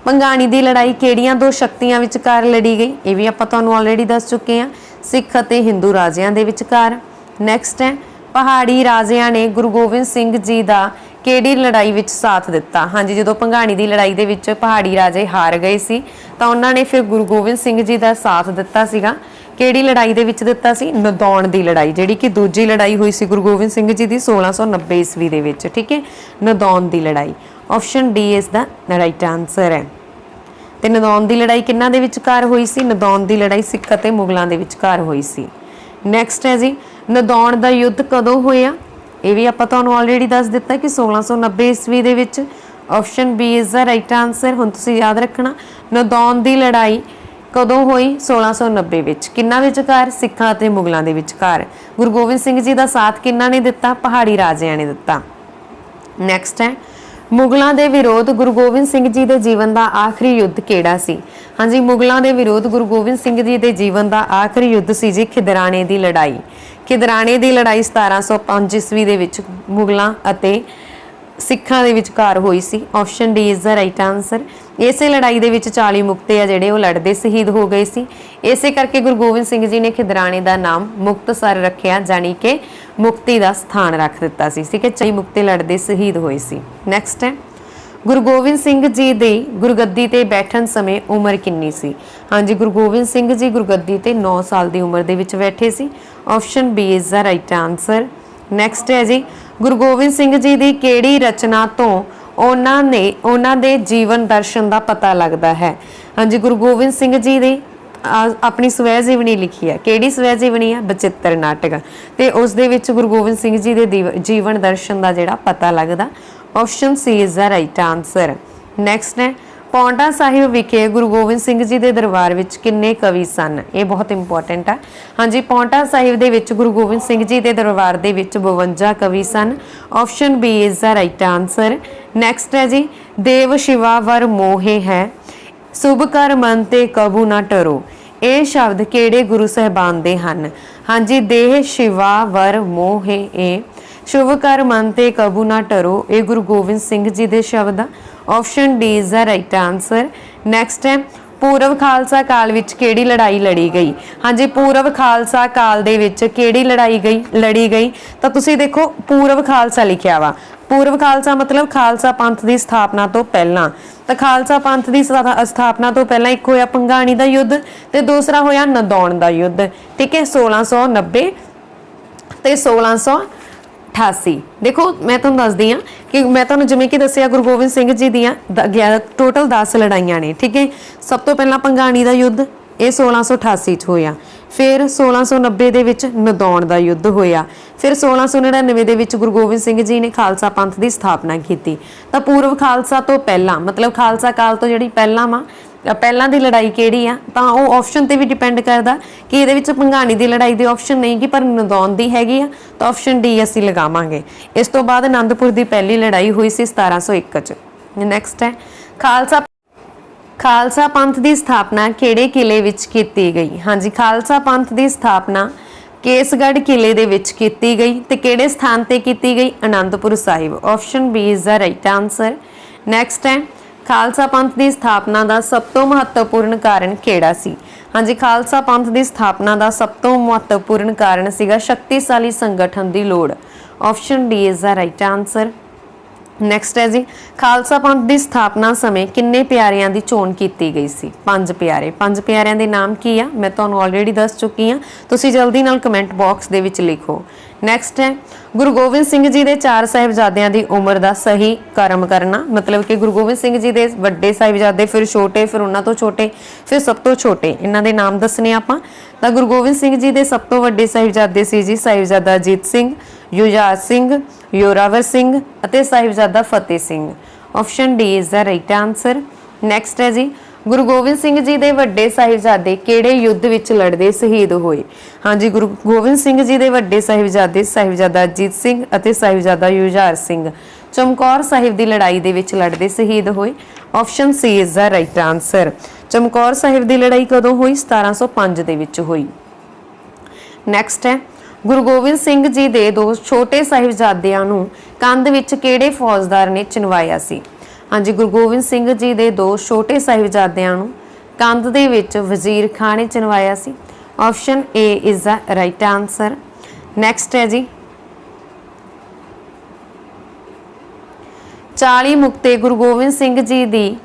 ਪੰਗਾਣੀ ਦੀ ਲੜਾਈ ਕਿਹੜੀਆਂ ਦੋ ਸ਼ਕਤੀਆਂ ਵਿਚਕਾਰ ਲੜੀ ਗਈ? ਇਹ ਵੀ ਆਪਾਂ ਤੁਹਾਨੂੰ ਆਲਰੇਡੀ ਦੱਸ ਚੁੱਕੇ ਹਾਂ। ਸਿੱਖ ਅਤੇ ਹਿੰਦੂ ਰਾਜਿਆਂ ਦੇ ਵਿਚਕਾਰ। ਨੈਕਸਟ ਹੈ, ਪਹਾੜੀ ਰਾਜਿਆਂ ਨੇ ਗੁਰੂ ਗੋਬਿੰਦ ਸਿੰਘ ਜੀ ਦਾ ਕਿਹੜੀ ਲੜਾਈ ਵਿੱਚ ਸਾਥ ਦਿੱਤਾ? ਹਾਂਜੀ, ਜਦੋਂ ਪੰਗਾਣੀ ਦੀ ਲੜਾਈ ਦੇ ਵਿੱਚ ਪਹਾੜੀ ਰਾਜੇ ਹਾਰ ਗਏ ਸੀ, ਤਾਂ ਉਹਨਾਂ ਨੇ ਫਿਰ ਗੁਰੂ ਗੋਬਿੰਦ ਸਿੰਘ ਜੀ ਦਾ ਸਾਥ ਦਿੱਤਾ ਸੀਗਾ। ਕਿਹੜੀ ਲੜਾਈ ਦੇ ਵਿੱਚ ਦਿੱਤਾ ਸੀ? ਨਦੌਣ ਦੀ ਲੜਾਈ, ਜਿਹੜੀ ਕਿ ਦੂਜੀ ਲੜਾਈ ਹੋਈ ਸੀ ਗੁਰੂ ਗੋਬਿੰਦ ਸਿੰਘ ਜੀ ਦੀ 1690 ਈਸਵੀ ਦੇ ਵਿੱਚ, ਠੀਕ ਹੈ? ਨਦੌਣ ਦੀ ਲੜਾਈ। Option D is the right answer ਹੈ। ਤੇ ਨਦੌਣ ਦੀ ਲੜਾਈ ਕਿੰਨਾਂ ਦੇ ਵਿਚਕਾਰ ਹੋਈ ਸੀ? ਨਦੌਣ ਦੀ ਲੜਾਈ ਸਿੱਖ ਅਤੇ ਮੁਗਲਾਂ ਦੇ ਵਿਚਕਾਰ ਹੋਈ ਸੀ। ਨੈਕਸਟ ਹੈ ਜੀ ਨਦੌਣ ਦਾ ਯੁੱਧ ਕਦੋਂ ਹੋਇਆ? ਇਹ ਵੀ ਆਪਾਂ ਤੁਹਾਨੂੰ ਆਲਰੇਡੀ ਦੱਸ ਦਿੱਤਾ ਕਿ 1690 ਈਸਵੀ ਦੇ ਵਿੱਚ option B is the right answer ਹੁਣ ਤੁਸੀਂ ਯਾਦ ਰੱਖਣਾ ਨਦੌਣ ਦੀ ਲੜਾਈ ਕਦੋਂ ਹੋਈ? 1690 ਵਿੱਚ। ਕਿੰਨਾਂ ਵਿਚਕਾਰ? ਸਿੱਖਾਂ ਅਤੇ ਮੁਗਲਾਂ ਦੇ ਵਿਚਕਾਰ। ਗੁਰੂ ਗੋਬਿੰਦ ਸਿੰਘ ਜੀ ਦਾ ਸਾਥ ਕਿੰਨਾਂ ਨੇ ਦਿੱਤਾ? ਪਹਾੜੀ ਰਾਜਿਆਂ ਨੇ ਦਿੱਤਾ। ਨੈਕਸਟ ਹੈ ਮੁਗਲਾਂ ਦੇ ਵਿਰੋਧ ਗੁਰੂ ਗੋਬਿੰਦ ਸਿੰਘ ਜੀ ਦੇ ਜੀਵਨ ਦਾ ਆਖਰੀ ਯੁੱਧ ਕਿਹੜਾ ਸੀ? ਹਾਂਜੀ, ਮੁਗਲਾਂ ਦੇ ਵਿਰੋਧ ਗੁਰੂ ਗੋਬਿੰਦ ਸਿੰਘ ਜੀ ਦੇ ਜੀਵਨ ਦਾ ਆਖਰੀ ਯੁੱਧ ਸੀ ਜੀ ਖਿਦਰਾਣੇ ਦੀ ਲੜਾਈ। ਖਿਦਰਾਣੇ ਦੀ ਲੜਾਈ 1705 ਈਸਵੀ ਦੇ ਵਿੱਚ ਮੁਗਲਾਂ ਅਤੇ ਸਿੱਖਾਂ ਦੇ ਵਿਚਕਾਰ ਹੋਈ ਸੀ। Option D is the right answer ਇਸੇ ਲੜਾਈ ਦੇ ਵਿੱਚ 40 ਮੁਕਤੇ ਆ ਜਿਹੜੇ ਉਹ ਲੜਦੇ ਸ਼ਹੀਦ ਹੋ ਗਏ ਸੀ। ਇਸੇ ਕਰਕੇ ਗੁਰੂ ਗੋਬਿੰਦ ਸਿੰਘ ਜੀ ਨੇ ਖਿਦਰਾਣੇ ਦਾ ਨਾਮ ਮੁਕਤਸਰ ਰੱਖਿਆ ਜਾਨੀ ਕਿ ਮੁਕਤੀ ਦਾ ਸਥਾਨ ਰੱਖ ਦਿੱਤਾ ਸੀ ਠੀਕ ਹੈ 40 ਮੁਕਤੇ ਲੜਦੇ ਸ਼ਹੀਦ ਹੋਏ ਸੀ। ਨੈਕਸਟ ਹੈ, ਗੁਰੂ ਗੋਬਿੰਦ ਸਿੰਘ ਜੀ ਦੀ ਗੁਰਗੱਦੀ ਤੇ ਬੈਠਣ ਸਮੇਂ ਉਮਰ ਕਿੰਨੀ ਸੀ? ਹਾਂਜੀ, ਗੁਰੂ ਗੋਬਿੰਦ ਸਿੰਘ ਜੀ ਗੁਰਗੱਦੀ ਤੇ 9 ਸਾਲ ਦੀ ਉਮਰ ਦੇ ਵਿੱਚ ਬੈਠੇ ਸੀ। Option B is the right answer next ਹੈ ਜੀ, ਗੁਰੂ ਗੋਬਿੰਦ ਸਿੰਘ ਜੀ ਦੀ ਕਿਹੜੀ ਰਚਨਾ ਤੋਂ ਉਹਨਾਂ ਨੇ, ਉਹਨਾਂ ਦੇ ਜੀਵਨ ਦਰਸ਼ਨ ਦਾ ਪਤਾ ਲੱਗਦਾ ਹੈ। ਹਾਂਜੀ, ਗੁਰੂ ਗੋਬਿੰਦ ਸਿੰਘ ਜੀ ਦੀ ਆਪਣੀ ਸਵੈ ਜੀਵਨੀ ਲਿਖੀ ਹੈ। ਕਿਹੜੀ ਸਵੈ ਜੀਵਨੀ ਹੈ? ਬਚਿੱਤਰ ਨਾਟਕ। ਤੇ ਉਸ ਦੇ ਵਿੱਚ ਗੁਰੂ ਗੋਬਿੰਦ ਸਿੰਘ ਜੀ ਦੇ ਦੀਵ- ਜੀਵਨ ਦਰਸ਼ਨ ਦਾ ਜਿਹੜਾ ਪਤਾ ਲੱਗਦਾ option C is the right answer next ਹੈ ਪੌਂਟਾ ਸਾਹਿਬ ਵਿਖੇ ਗੁਰੂ ਗੋਬਿੰਦ ਸਿੰਘ ਜੀ ਦੇ ਦਰਬਾਰ ਵਿੱਚ ਕਿੰਨੇ ਕਵੀ ਸਨ? ਇਹ ਬਹੁਤ ਇੰਪੋਰਟੈਂਟ ਆ। ਹਾਂਜੀ ਪੌਂਟਾ ਸਾਹਿਬ ਦੇ ਵਿੱਚ ਗੁਰੂ ਗੋਬਿੰਦ ਸਿੰਘ ਜੀ ਦੇ ਦਰਬਾਰ ਦੇ ਵਿੱਚ 52 ਕਵੀ ਸਨ। Option B is the right answer next ਹੈ ਜੀ, ਦੇਵ ਸ਼ਿਵਾ ਵਰ ਮੋਹੇ ਹੈ। ਸੁਭ ਕਰ ਮਨ ਤੇ ਕਬੂ ਨਾ ਟਰੋ। ਇਹ ਸ਼ਬਦ ਕਿਹੜੇ ਗੁਰੂ ਸਹਿਬਾਨ ਦੇ ਹਨ? ਹਾਂਜੀ, ਦੇਹ ਸ਼ਿਵਾ ਵਰ ਮੋਹੇ ਏ। ਸ਼ੁਭ ਕਰ ਮਨ ਤੇ ਕਬੂ ਨਾ ਟਰੋ। ਇਹ ਗੁਰੂ ਗੋਬਿੰਦ ਸਿੰਘ ਜੀ ਦੇ ਸ਼ਬਦ ਆ। Option D is the right answer next ਹੈ ਪੂਰਵ ਖਾਲਸਾ ਕਾਲ ਵਿੱਚ ਕਿਹੜੀ ਲੜਾਈ ਲੜੀ ਗਈ? ਹਾਂਜੀ ਪੂਰਵ ਖਾਲਸਾ ਕਾਲ ਦੇ ਵਿੱਚ ਕਿਹੜੀ ਲੜਾਈ ਗਈ, ਲੜੀ ਗਈ? ਤਾਂ ਤੁਸੀਂ ਦੇਖੋ ਪੂਰਵ ਖਾਲਸਾ ਲਿਖਿਆ ਵਾ। ਪੂਰਵ ਖਾਲਸਾ ਮਤਲਬ ਖਾਲਸਾ ਪੰਥ ਦੀ ਸਥਾਪਨਾ ਤੋਂ ਪਹਿਲਾਂ। ਤਾਂ ਖਾਲਸਾ ਪੰਥ ਦੀ ਸਥਾ- ਸਥਾਪਨਾ ਤੋਂ ਪਹਿਲਾਂ ਇੱਕ ਹੋਇਆ ਪੰਗਾਣੀ ਦਾ ਯੁੱਧ ਤੇ ਦੂਸਰਾ ਹੋਇਆ ਨਦੌਣ ਦਾ ਯੁੱਧ। ਠੀਕ ਹੈ 1690 ਤੇ 1688 ਦੇਖੋ, ਮੈਂ ਤੁਹਾਨੂੰ ਦੱਸਦੀ ਆ ਕਿ ਮੈਂ ਤੁਹਾਨੂੰ ਜਿਵੇਂ ਕਿ ਦੱਸਿਆ, ਗੁਰੂ ਗੋਬਿੰਦ ਸਿੰਘ ਜੀ ਦੀਆਂ ਟੋਟਲ 10 ਲੜਾਈਆਂ ਨੇ, ਠੀਕ ਹੈ? ਸਭ ਤੋਂ ਪਹਿਲਾਂ ਪੰਗਾਣੀ ਦਾ ਯੁੱਧ, ਇਹ 1688 ਚ ਹੋਇਆ। ਫਿਰ 1690 ਦੇ ਵਿੱਚ ਨਦੌਣ ਦਾ ਯੁੱਧ ਹੋਇਆ। ਫਿਰ 1699 ਦੇ ਵਿੱਚ ਗੁਰੂ ਗੋਬਿੰਦ ਸਿੰਘ ਜੀ ਨੇ ਖਾਲਸਾ ਪੰਥ ਦੀ ਸਥਾਪਨਾ ਕੀਤੀ। ਤਾਂ ਪੂਰਵ ਖਾਲਸਾ ਤੋਂ ਪਹਿਲਾਂ, ਮਤਲਬ ਖਾਲਸਾ ਕਾਲ ਤੋਂ ਜਿਹੜੀ ਪਹਿਲਾਂ ਵਾ ਪਹਿਲਾਂ ਦੀ ਲੜਾਈ ਕਿਹੜੀ ਆ? ਤਾਂ ਉਹ ਆਪਸ਼ਨ ਤੇ ਵੀ ਡਿਪੈਂਡ ਕਰਦਾ ਕਿ ਇਹਦੇ ਵਿੱਚ ਭੰਗਾਣੀ ਦੀ ਲੜਾਈ ਦੀ ਆਪਸ਼ਨ ਨਹੀਂ ਕਿ ਪਰ ਨਦੌਣ ਦੀ ਹੈਗੀ ਆ, ਤਾਂ ਆਪਸ਼ਨ ਡੀ ਅਸੀਂ ਲਗਾਵਾਂਗੇ। ਇਸ ਤੋਂ ਬਾਅਦ ਆਨੰਦਪੁਰ ਦੀ ਪਹਿਲੀ ਲੜਾਈ ਹੋਈ ਸੀ 1701 ਚ। ਨੈਕਸਟ ਹੈ, ਖਾਲਸਾ ਖਾਲਸਾ ਪੰਥ ਦੀ ਸਥਾਪਨਾ ਕਿਹੜੇ ਕਿਲੇ ਵਿੱਚ ਕੀਤੀ ਗਈ? ਹਾਂਜੀ, ਖਾਲਸਾ ਪੰਥ ਦੀ ਸਥਾਪਨਾ ਕੇਸਗੜ੍ਹ ਕਿਲੇ ਦੇ ਵਿੱਚ ਕੀਤੀ ਗਈ ਤੇ ਕਿਹੜੇ ਸਥਾਨ ਤੇ ਕੀਤੀ ਗਈ? Anandpur Sahib. Option B is the right answer next ਹੈ ਖਾਲਸਾ ਪੰਥ ਦੀ ਸਥਾਪਨਾ ਦਾ ਸਭ ਤੋਂ ਮਹੱਤਵਪੂਰਨ ਕਾਰਨ ਕਿਹੜਾ ਸੀ? ਹਾਂਜੀ, ਖਾਲਸਾ ਪੰਥ ਦੀ ਸਥਾਪਨਾ ਦਾ ਸਭ ਤੋਂ ਮਹੱਤਵਪੂਰਨ ਕਾਰਨ ਸੀਗਾ ਸ਼ਕਤੀਸ਼ਾਲੀ ਸੰਗਠਨ ਦੀ ਲੋੜ। Option D is the right answer next ਹੈ ਜੀ, ਖਾਲਸਾ ਪੰਥ ਦੀ ਸਥਾਪਨਾ ਸਮੇਂ ਕਿੰਨੇ ਪਿਆਰਿਆਂ ਦੀ ਚੋਣ ਕੀਤੀ ਗਈ ਸੀ? ਪੰਜ ਪਿਆਰੇ। ਪੰਜ ਪਿਆਰਿਆਂ ਦੇ ਨਾਮ ਕੀ ਆ? ਮੈਂ ਤੁਹਾਨੂੰ ਆਲਰੇਡੀ ਦੱਸ ਚੁੱਕੀ ਆ ਤੁਸੀਂ ਜਲਦੀ ਨਾਲ ਕਮੈਂਟ ਬਾਕਸ ਦੇ ਵਿੱਚ ਲਿਖੋ। ਨੈਕਸਟ ਹੈ, ਗੁਰੂ ਗੋਬਿੰਦ ਸਿੰਘ ਜੀ ਦੇ ਚਾਰ ਸਾਹਿਬਜ਼ਾਦਿਆਂ ਦੀ ਉਮਰ ਦਾ ਸਹੀ ਕਰਮ ਕਰਨਾ। ਮਤਲਬ ਕਿ ਗੁਰੂ ਗੋਬਿੰਦ ਸਿੰਘ ਜੀ ਦੇ ਵੱਡੇ ਸਾਹਿਬਜ਼ਾਦੇ ਫਿਰ ਛੋਟੇ, ਫਿਰ ਉਹਨਾਂ ਤੋਂ ਛੋਟੇ, ਫਿਰ ਸਭ ਤੋਂ ਛੋਟੇ। ਇਹਨਾਂ ਦੇ ਨਾਮ ਦੱਸਣੇ ਆਪਾਂ। ਤਾਂ ਗੁਰੂ ਗੋਬਿੰਦ ਸਿੰਘ ਜੀ ਦੇ ਸਭ ਤੋਂ ਵੱਡੇ ਸਾਹਿਬਜ਼ਾਦੇ ਸੀ ਜੀ, ਸਾਹਿਬਜ਼ਾਦਾ ਅਜੀਤ ਸਿੰਘ ਯੁਜਾਰ ਸਿੰਘ, ਯੋਰਾਵਰ ਸਿੰਘ ਅਤੇ Sahibzada Fateh Singh. Option D is the right answer next ਹੈ ਜੀ, ਗੁਰੂ ਗੋਬਿੰਦ ਸਿੰਘ ਜੀ ਦੇ ਵੱਡੇ ਸਾਹਿਬਜ਼ਾਦੇ ਕਿਹੜੇ ਯੁੱਧ ਵਿੱਚ ਲੜਦੇ ਸ਼ਹੀਦ ਹੋਏ? ਹਾਂਜੀ, ਗੁਰੂ ਗੋਬਿੰਦ ਸਿੰਘ ਜੀ ਦੇ ਵੱਡੇ ਸਾਹਿਬਜ਼ਾਦੇ ਸਾਹਿਬਜ਼ਾਦਾ ਅਜੀਤ ਸਿੰਘ ਅਤੇ ਸਾਹਿਬਜ਼ਾਦਾ ਯੁਝਾਰ ਸਿੰਘ। ਚਮਕੌਰ ਸਾਹਿਬ ਦੀ ਲੜਾਈ ਦੇ ਵਿੱਚ ਲੜਦੇ ਸ਼ਹੀਦ ਹੋਏ। Option C is the right answer Chamkaur Sahib ਦੀ ਲੜਾਈ ਕਦੋਂ ਹੋਈ? 1705 ਦੇ ਵਿੱਚ ਹੋਈ। ਨੈਕਸਟ ਹੈ ਗੁਰੂ ਗੋਬਿੰਦ ਸਿੰਘ ਜੀ ਦੇ ਦੋ ਛੋਟੇ ਸਾਹਿਬਜ਼ਾਦਿਆਂ ਨੂੰ ਕੰਧ ਵਿੱਚ ਕਿਹੜੇ ਫੌਜਦਾਰ ਨੇ ਚਿਣਵਾਇਆ ਸੀ? ਹਾਂਜੀ, ਗੁਰੂ ਗੋਬਿੰਦ ਸਿੰਘ ਜੀ ਦੇ ਦੋ ਛੋਟੇ ਸਾਹਿਬਜ਼ਾਦਿਆਂ ਨੂੰ ਕੰਧ ਦੇ ਵਿੱਚ ਵਜ਼ੀਰ ਖਾਨ ਨੇ ਚਿਣਵਾਇਆ ਸੀ। Option A is the right answer next ਹੈ ਜੀ। 40 ਮੁਕਤੇ ਗੁਰੂ ਗੋਬਿੰਦ ਸਿੰਘ ਜੀ ਦੀ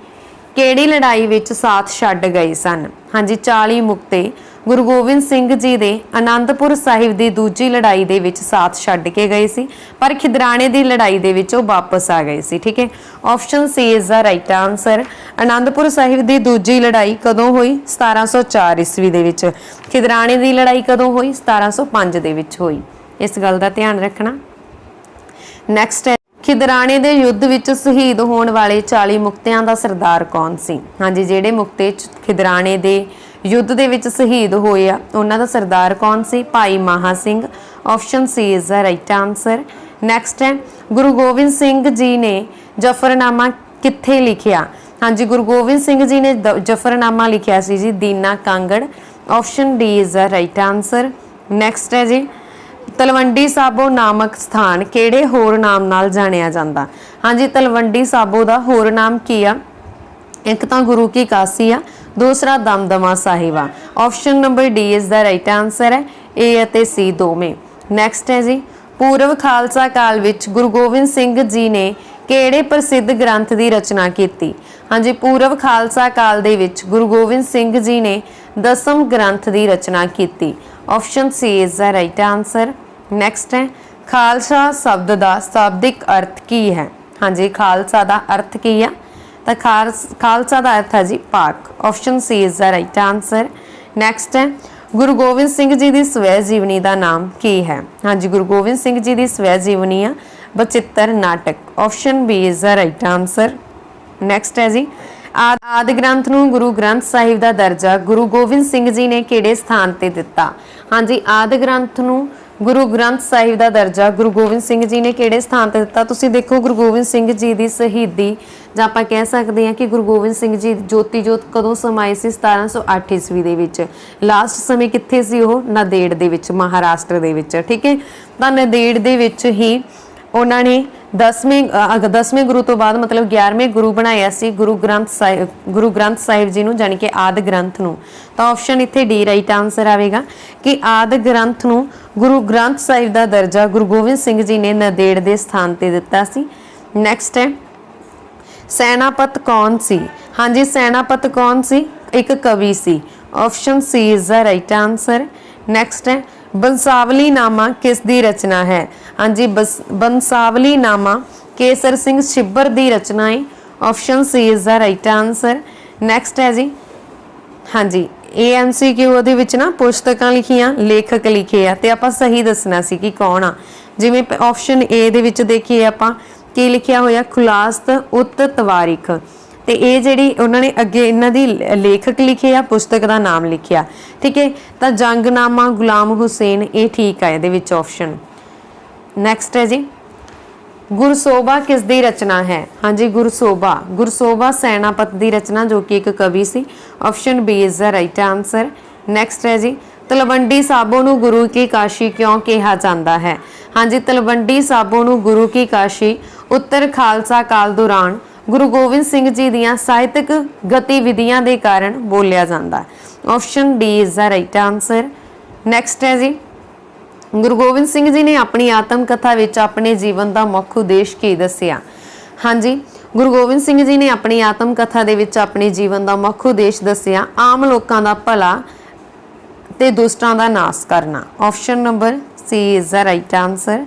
ਕਿਹੜੀ ਲੜਾਈ ਵਿੱਚ ਸਾਥ ਛੱਡ ਗਏ ਸਨ? ਹਾਂਜੀ 40 ਮੁਕਤੇ ਗੁਰੂ ਗੋਬਿੰਦ ਸਿੰਘ ਜੀ ਦੇ ਆਨੰਦਪੁਰ ਸਾਹਿਬ ਦੀ ਦੂਜੀ ਲੜਾਈ ਦੇ ਵਿੱਚ ਸਾਥ ਛੱਡ ਕੇ ਗਏ ਸੀ, ਪਰ ਖਿਦਰਾਣੇ ਦੀ ਲੜਾਈ ਦੇ ਵਿੱਚ ਉਹ ਵਾਪਸ ਆ ਗਏ ਸੀ, ਠੀਕ ਹੈ? Option C is the right answer Anandpur Sahib ਦੀ ਦੂਜੀ ਲੜਾਈ ਕਦੋਂ ਹੋਈ? 1704 ਈਸਵੀ ਦੇ ਵਿੱਚ। ਖਿਦਰਾਣੇ ਦੀ ਲੜਾਈ ਕਦੋਂ ਹੋਈ? 1705 ਦੇ ਵਿੱਚ ਹੋਈ। ਇਸ ਗੱਲ ਦਾ ਧਿਆਨ ਰੱਖਣਾ। ਨੈਕਸਟ ਖਿਦਰਾਣੇ ਦੇ ਯੁੱਧ ਵਿੱਚ ਸ਼ਹੀਦ ਹੋਣ ਵਾਲੇ 40 ਮੁਕਤਿਆਂ ਦਾ ਸਰਦਾਰ ਕੌਣ ਸੀ? ਹਾਂਜੀ, ਜਿਹੜੇ ਮੁਕਤੇ ਖਿਦਰਾਣੇ ਦੇ ਯੁੱਧ ਦੇ ਵਿੱਚ ਸ਼ਹੀਦ ਹੋਏ ਆ। ਉਹਨਾਂ ਦਾ ਸਰਦਾਰ ਕੌਣ ਸੀ? Bhai Maha Singh. Option C is the right answer next ਹੈ, ਗੁਰੂ ਗੋਬਿੰਦ ਸਿੰਘ ਜੀ ਨੇ ਜਫਰਨਾਮਾ ਕਿੱਥੇ ਲਿਖਿਆ? ਹਾਂਜੀ, ਗੁਰੂ ਗੋਬਿੰਦ ਸਿੰਘ ਜੀ ਨੇ ਦ- ਜਫਰਨਾਮਾ ਲਿਖਿਆ ਸੀ ਜੀ, Dina Kangar. Option D is the right answer next ਹੈ ਜੀ, ਤਲਵੰਡੀ ਸਾਬੋ ਨਾਮਕ ਸਥਾਨ ਕਿਹੜੇ ਹੋਰ ਨਾਮ ਨਾਲ ਜਾਣਿਆ ਜਾਂਦਾ? ਹਾਂਜੀ, ਤਲਵੰਡੀ ਸਾਬੋ ਦਾ ਹੋਰ ਨਾਮ ਕੀ ਆ? ਇੱਕ ਤਾਂ ਗੁਰੂ ਕੀ ਕਾਸੀ ਆ ਦੂਸਰਾ ਦਮਦਮਾ ਸਾਹਿਬ। ਆ option number D is the right answer ਹੈ ਏ ਅਤੇ ਸੀ ਦੋਵੇਂ। ਨੈਕਸਟ ਹੈ ਜੀ, ਪੂਰਵ ਖਾਲਸਾ ਕਾਲ ਵਿੱਚ ਗੁਰੂ ਗੋਬਿੰਦ ਸਿੰਘ ਜੀ ਨੇ ਕਿਹੜੇ ਪ੍ਰਸਿੱਧ ਗ੍ਰੰਥ ਦੀ ਰਚਨਾ ਕੀਤੀ? ਹਾਂਜੀ, ਪੂਰਵ ਖਾਲਸਾ ਕਾਲ ਦੇ ਵਿੱਚ ਗੁਰੂ ਗੋਬਿੰਦ ਸਿੰਘ ਜੀ ਨੇ ਦਸਮ ਗ੍ਰੰਥ ਦੀ ਰਚਨਾ ਕੀਤੀ। Option C is the right answer next ਹੈ, ਖਾਲਸਾ ਸ਼ਬਦ ਦਾ ਸ਼ਾਬਦਿਕ ਅਰਥ ਕੀ ਹੈ? ਹਾਂਜੀ, ਖਾਲਸਾ ਦਾ ਅਰਥ ਕੀ ਆ? ਤਾਂ ਖਾਲਸ- ਦਾ ਅਰਥ ਹੈ ਜੀ ਪਾਕ option C is the right answer next ਹੈ, ਗੁਰੂ ਗੋਬਿੰਦ ਸਿੰਘ ਜੀ ਦੀ ਸਵੈ ਜੀਵਨੀ ਦਾ ਨਾਮ ਕੀ ਹੈ? ਹਾਂਜੀ, ਗੁਰੂ ਗੋਬਿੰਦ ਸਿੰਘ ਜੀ ਦੀ ਸਵੈ ਜੀਵਨੀ ਆ, Bachittar Natak. Option B is the right answer next ਹੈ ਜੀ, ਆਦ ਆਦ ਗ੍ਰੰਥ ਨੂੰ ਗੁਰੂ ਗ੍ਰੰਥ ਸਾਹਿਬ ਦਾ ਦਰਜਾ ਗੁਰੂ ਗੋਬਿੰਦ ਸਿੰਘ ਜੀ ਨੇ ਕਿਹੜੇ ਸਥਾਨ ਤੇ ਦਿੱਤਾ? ਹਾਂਜੀ, ਆਦ ਗ੍ਰੰਥ ਨੂੰ ਗੁਰੂ ਗ੍ਰੰਥ ਸਾਹਿਬ ਦਾ ਦਰਜਾ ਗੁਰੂ ਗੋਬਿੰਦ ਸਿੰਘ ਜੀ ਨੇ ਕਿਹੜੇ ਸਥਾਨ ਤੇ ਦਿੱਤਾ? ਤੁਸੀਂ ਦੇਖੋ ਗੁਰੂ ਗੋਬਿੰਦ ਸਿੰਘ ਜੀ ਦੀ ਸ਼ਹੀਦੀ ਜਾਂ ਆਪਾਂ ਕਹਿ ਸਕਦੇ ਹਾਂ ਕਿ ਗੁਰੂ ਗੋਬਿੰਦ ਸਿੰਘ ਜੀ ਜੋਤੀ ਜੋਤ ਕਦੋਂ ਸਮਾਏ ਸੀ? 1708 ਈਸਵੀ ਦੇ ਵਿੱਚ। ਲਾਸਟ ਸਮੇਂ ਕਿੱਥੇ ਸੀ ਉਹ? ਨਦੇੜ ਦੇ ਵਿੱਚ ਮਹਾਰਾਸ਼ਟਰ ਦੇ ਵਿੱਚ ਠੀਕ ਹੈ? ਤਾਂ ਨਦੇੜ ਦੇ ਵਿੱਚ ਹੀ ਉਹਨਾਂ ਨੇ 10ਵੇਂ ਅ, 10ਵੇਂ ਗੁਰੂ ਤੋਂ ਬਾਅਦ ਮਤਲਬ 11ਵੇਂ ਗੁਰੂ ਬਣਾਇਆ ਸੀ ਗੁਰੂ ਗ੍ਰੰਥ ਸਾਹਿਬ ਗੁਰੂ ਗ੍ਰੰਥ ਸਾਹਿਬ ਜੀ ਨੂੰ ਜਾਣੀ ਕਿ ਆਦ ਗ੍ਰੰਥ ਨੂੰ। ਤਾਂ ਆਪਸ਼ਨ ਇੱਥੇ ਡੀ ਰਾਈਟ ਆਨਸਰ ਆਵੇਗਾ ਕਿ ਆਦ ਗ੍ਰੰਥ ਨੂੰ ਗੁਰੂ ਗ੍ਰੰਥ ਸਾਹਿਬ ਦਾ ਦਰਜਾ ਗੁਰੂ ਗੋਬਿੰਦ ਸਿੰਘ ਜੀ ਨੇ ਨਦੇੜ ਦੇ ਸਥਾਨ ਤੇ ਦਿੱਤਾ ਸੀ। ਨੈਕਸਟ ਹੈ, ਸੈਨਾਪਤ ਕੌਣ ਸੀ? ਹਾਂਜੀ, ਸੈਨਾਪਤ ਕੌਣ ਸੀ? ਇੱਕ ਕਵੀ ਸੀ। Option C is the right answer next ਹੈ, ਬੰਸਾਵਲੀ ਨਾਮਾ ਕਿਸ ਦੀ ਰਚਨਾ ਹੈ? ਹਾਂਜੀ, ਬਸ- ਬੰਸਾਵਲੀ ਨਾਮਾ ਕੇਸਰ ਸਿੰਘ ਛਿੱਬਰ ਦੀ ਰਚਨਾ ਹੈ। Option C is the right answer next ਹੈ ਜੀ। ਹਾਂਜੀ AMCQ ਉਹਦੇ ਵਿੱਚ ਨਾ ਪੁਸਤਕਾਂ ਲਿਖੀਆਂ, ਲੇਖਕ ਲਿਖੇ ਆ, ਤੇ ਆਪਾਂ ਸਹੀ ਦੱਸਣਾ ਸੀ ਕਿ ਕੌਣ ਆ। ਜਿਵੇਂ ਆਪਸ਼ਨ A ਦੇ ਵਿੱਚ ਦੇਖੀਏ ਆਪਾਂ, ਕੀ ਲਿਖਿਆ ਹੋਇਆ? ਖੁਲਾਸਤ ਉਤ ਤਵਾਰਿਖ ਤੇ ਇਹ ਜਿਹੜੀ ਉਹਨਾਂ ਨੇ ਅੱਗੇ ਇਹਨਾਂ ਦੀ ਲੇਖਕ ਲਿਖੇ ਆ, ਪੁਸਤਕ ਦਾ ਨਾਮ ਲਿਖਿਆ। ਠੀਕ ਹੈ? ਤਾਂ ਜੰਗਨਾਮਾ ਗੁਲਾਮ ਹੁਸੈਨ, ਇਹ ਠੀਕ ਆ ਇਹਦੇ ਵਿੱਚ ਆਪਸ਼ਨ ਨੈਕਸਟ ਹੈ ਜੀ। ਗੁਰਸੋਭਾ ਕਿਸ ਦੀ ਰਚਨਾ ਹੈ? ਹਾਂਜੀ, ਗੁਰਸੋਭਾ। ਗੁਰਸੋਭਾ ਸੈਨਾਪਤ ਦੀ ਰਚਨਾ, ਜੋ ਕਿ ਇੱਕ ਕਵੀ ਸੀ। Option B is the right answer next ਹੈ ਜੀ, ਤਲਵੰਡੀ ਸਾਬੋ ਨੂੰ ਗੁਰੂ ਕੀ ਕਾਸ਼ੀ ਕਿਉਂ ਕਿਹਾ ਜਾਂਦਾ ਹੈ? ਹਾਂਜੀ, ਤਲਵੰਡੀ ਸਾਬੋ ਨੂੰ ਗੁਰੂ ਕੀ ਕਾਸ਼ੀ, ਉੱਤਰ ਖਾਲਸਾ ਕਾਲ ਦੌਰਾਨ ਗੁਰੂ ਗੋਬਿੰਦ ਸਿੰਘ ਜੀ ਦੀਆਂ ਸਾਹਿਤਕ ਗਤੀਵਿਧੀਆਂ ਦੇ ਕਾਰਨ ਬੋਲਿਆ ਜਾਂਦਾ ਹੈ। Option D is the right answer next ਹੈ ਜੀ ਗੁਰੂ ਗੋਬਿੰਦ ਸਿੰਘ ਜੀ ਨੇ ਆਪਣੀ ਆਤਮ ਕਥਾ ਵਿੱਚ ਆਪਣੇ ਜੀਵਨ ਦਾ ਮੁੱਖ ਉਦੇਸ਼ ਕੀ ਦੱਸਿਆ? ਹਾਂਜੀ, ਗੁਰੂ ਗੋਬਿੰਦ ਸਿੰਘ ਜੀ ਨੇ ਆਪਣੀ ਆਤਮ ਕਥਾ ਦੇ ਵਿੱਚ ਆਪਣੇ ਜੀਵਨ ਦਾ ਮੁੱਖ ਉਦੇਸ਼ ਦੱਸਿਆ, ਆਮ ਲੋਕਾਂ ਦਾ ਭਲਾ ਤੇ ਦੁਸ਼ਟਾਂ ਦਾ ਨਾਸ਼ ਕਰਨਾ। Option number C is the right answer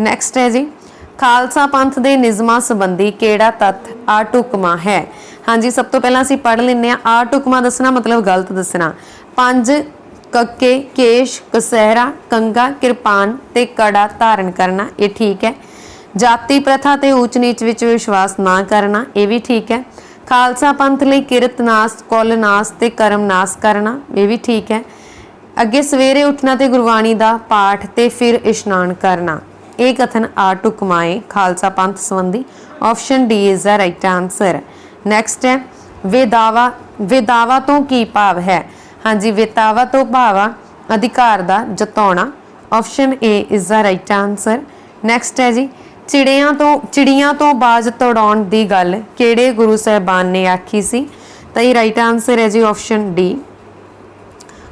next ਹੈ ਜੀ, ਖਾਲਸਾ ਪੰਥ ਦੇ ਨਿਯਮਾਂ ਸੰਬੰਧੀ ਕਿਹੜਾ ਤੱਥ ਆ ਟੁਕਮਾ ਹੈ? ਹਾਂਜੀ, ਸਭ ਤੋਂ ਪਹਿਲਾਂ ਅਸੀਂ ਪੜ੍ਹ ਲੈਂਦੇ ਆ ਆ ਟੁਕਮਾ ਦੱਸਣਾ ਮਤਲਬ ਗਲਤ ਦੱਸਣਾ। ਪੰਜ ਕੱਕੇ, ਕੇਸ਼, ਕਸਹਿਰਾ, ਕੰਗਾ, ਕਿਰਪਾਨ ਤੇ ਕੜਾ ਧਾਰਨ ਕਰਨਾ, ਇਹ ਠੀਕ ਹੈ। ਜਾਤੀ ਪ੍ਰਥਾ ਤੇ ਊਚ ਨੀਚ ਵਿੱਚ ਵਿਸ਼ਵਾਸ ਨਾ ਕਰਨਾ, ਇਹ ਵੀ ਠੀਕ ਹੈ। ਖਾਲਸਾ ਪੰਥ ਲਈ ਕਿਰਤ ਨਾਸ, ਕੁਲ ਨਾਸ ਤੇ ਕਰਮ ਨਾਸ ਕਰਨਾ, ਇਹ ਵੀ ਠੀਕ ਹੈ। ਅੱਗੇ ਸਵੇਰੇ ਉੱਠਣਾ ਤੇ ਗੁਰਬਾਣੀ ਦਾ ਪਾਠ ਤੇ ਫਿਰ ਇਸ਼ਨਾਨ ਕਰਨਾ, ਇਹ ਕਥਨ ਆ ਟੁਕਮਾਏ ਖਾਲਸਾ ਪੰਥ ਸੰਬੰਧੀ। Option D is the right answer next ਹੈ ਵੇਦਾਵਾ ਵੇਦਾਵਾ ਤੋਂ ਕੀ ਭਾਵ ਹੈ? ਹਾਂਜੀ, ਵੇਤਾਵਾ ਤੋਂ ਭਾਵਾ, ਅਧਿਕਾਰ ਦਾ ਜਤਾਉਣਾ। Option A is the right answer next ਹੈ ਜੀ, ਚਿੜੀਆਂ ਤੋਂ ਚਿੜੀਆਂ ਤੋਂ ਬਾਜ਼ ਤੋੜਾਉਣ ਦੀ ਗੱਲ ਕਿਹੜੇ ਗੁਰੂ ਸਾਹਿਬਾਨ ਨੇ ਆਖੀ ਸੀ? ਤਾਂ ਇਹ ਰਾਈਟ ਆਨਸਰ ਹੈ ਜੀ ਆਪਸ਼ਨ ਡੀ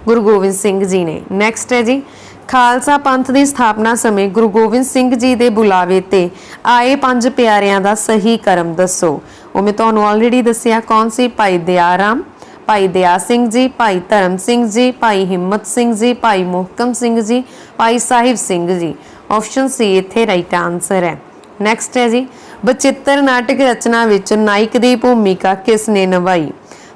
ਗੁਰੂ ਗੋਬਿੰਦ ਸਿੰਘ ਜੀ ਨੇ। ਨੈਕਸਟ ਹੈ ਜੀ, ਖਾਲਸਾ ਪੰਥ ਦੀ ਸਥਾਪਨਾ ਸਮੇਂ ਗੁਰੂ ਗੋਬਿੰਦ ਸਿੰਘ ਜੀ ਦੇ ਬੁਲਾਵੇ ਤੇ ਆਏ ਪੰਜ ਪਿਆਰਿਆਂ ਦਾ ਸਹੀ ਕਰਮ ਦੱਸੋ। ਉਹ ਮੈਂ ਤੁਹਾਨੂੰ ਆਲਰੇਡੀ ਦੱਸਿਆ ਕੌਣ ਸੀ? ਭਾਈ ਦਿਆਰਾਮ ਭਾਈ ਦਇਆ ਸਿੰਘ ਜੀ, ਭਾਈ ਧਰਮ ਸਿੰਘ ਜੀ, ਭਾਈ ਹਿੰਮਤ ਸਿੰਘ ਜੀ, ਭਾਈ ਮੁਹਕਮ ਸਿੰਘ ਜੀ, ਭਾਈ ਸਾਹਿਬ ਸਿੰਘ ਜੀ। ਆਪਸ਼ਨ ਸੀ ਇੱਥੇ ਰਾਈਟ ਆਨਸਰ ਹੈ। ਨੈਕਸਟ ਹੈ ਜੀ, ਬਚਿੱਤਰ ਨਾਟਕ ਰਚਨਾ ਵਿੱਚ ਨਾਇਕ ਦੀ ਭੂਮਿਕਾ ਕਿਸ ਨੇ ਨਿਭਾਈ?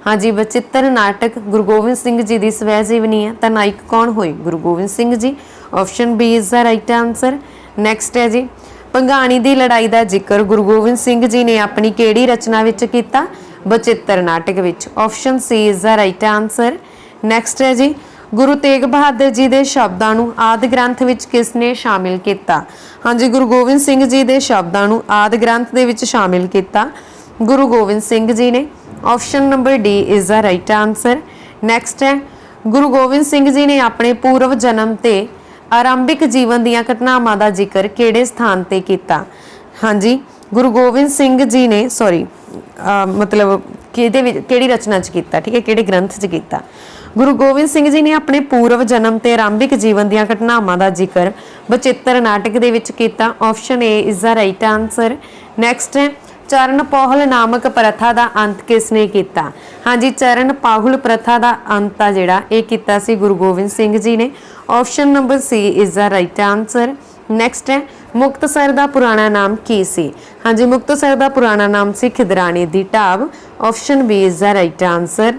ਹਾਂਜੀ ਬਚਿੱਤਰ ਨਾਟਕ ਗੁਰੂ ਗੋਬਿੰਦ ਸਿੰਘ ਜੀ ਦੀ ਸਵੈ ਜੀਵਨੀ ਹੈ, ਤਾਂ ਨਾਇਕ ਕੌਣ ਹੋਏ? Guru Gobind Singh ji. Option B is the right answer next ਹੈ ਜੀ ਪੰਗਾਣੀ ਦੀ ਲੜਾਈ ਦਾ ਜ਼ਿਕਰ ਗੁਰੂ ਗੋਬਿੰਦ ਸਿੰਘ ਜੀ ਨੇ ਆਪਣੀ ਕਿਹੜੀ ਰਚਨਾ ਵਿੱਚ ਕੀਤਾ? ਬਚਿੱਤਰ ਨਾਟਕ ਵਿੱਚ option C is the right answer next ਹੈ ਜੀ, ਗੁਰੂ ਤੇਗ ਬਹਾਦਰ ਜੀ ਦੇ ਸ਼ਬਦਾਂ ਨੂੰ ਆਦਿ ਗ੍ਰੰਥ ਵਿੱਚ ਕਿਸ ਨੇ ਸ਼ਾਮਿਲ ਕੀਤਾ? ਹਾਂਜੀ, ਗੁਰੂ ਗੋਬਿੰਦ ਸਿੰਘ ਜੀ ਦੇ ਸ਼ਬਦਾਂ ਨੂੰ ਆਦਿ ਗ੍ਰੰਥ ਦੇ ਵਿੱਚ ਸ਼ਾਮਿਲ ਕੀਤਾ। ਗੁਰੂ ਗੋਬਿੰਦ ਸਿੰਘ ਜੀ ਨੇ। Option number D is the right answer next ਹੈ, ਗੁਰੂ ਗੋਬਿੰਦ ਸਿੰਘ ਜੀ ਨੇ ਆਪਣੇ ਪੂਰਵ ਜਨਮ ਤੇ ਆਰੰਭਿਕ ਜੀਵਨ ਦੀਆਂ ਘਟਨਾਵਾਂ ਦਾ ਜ਼ਿਕਰ ਕਿਹੜੇ ਸਥਾਨ ਤੇ ਕੀਤਾ? ਹਾਂਜੀ, ਗੁਰੂ ਗੋਬਿੰਦ ਸਿੰਘ ਜੀ ਨੇ ਸੌਰੀ ਮਤਲਬ ਕਿਹਦੇ ਵਿੱਚ ਕਿਹੜੀ ਰਚਨਾ 'ਚ ਕੀਤਾ, ਠੀਕ ਹੈ? ਕਿਹੜੇ ਗ੍ਰੰਥ 'ਚ ਕੀਤਾ? ਗੁਰੂ ਗੋਬਿੰਦ ਸਿੰਘ ਜੀ ਨੇ ਆਪਣੇ ਪੂਰਵ ਜਨਮ ਤੇ ਆਰੰਭਿਕ ਜੀਵਨ ਦੀਆਂ ਘਟਨਾਵਾਂ ਦਾ ਜ਼ਿਕਰ ਬਚਿੱਤਰ ਨਾਟਕ ਦੇ ਵਿੱਚ ਕੀਤਾ। Option A is the right answer next ਹੈ ਚਰਨ ਪੌਹਲ ਨਾਮਕ ਪ੍ਰਥਾ ਦਾ ਅੰਤ ਕਿਸ ਨੇ ਕੀਤਾ? ਹਾਂਜੀ, ਚਰਨ ਪਾਹੁਲ ਪ੍ਰਥਾ ਦਾ ਅੰਤ ਆ ਜਿਹੜਾ ਇਹ ਕੀਤਾ ਸੀ ਗੁਰੂ ਗੋਬਿੰਦ ਸਿੰਘ ਜੀ ਨੇ। Option number C is the right answer next ਹੈ ਮੁਕਤਸਰ ਦਾ ਪੁਰਾਣਾ ਨਾਮ ਕੀ ਸੀ? ਹਾਂਜੀ, ਮੁਕਤਸਰ ਦਾ ਪੁਰਾਣਾ ਨਾਮ ਸੀ ਖਿਦਰਾਣੇ ਦੀ ਢਾਬ। Option B is the right answer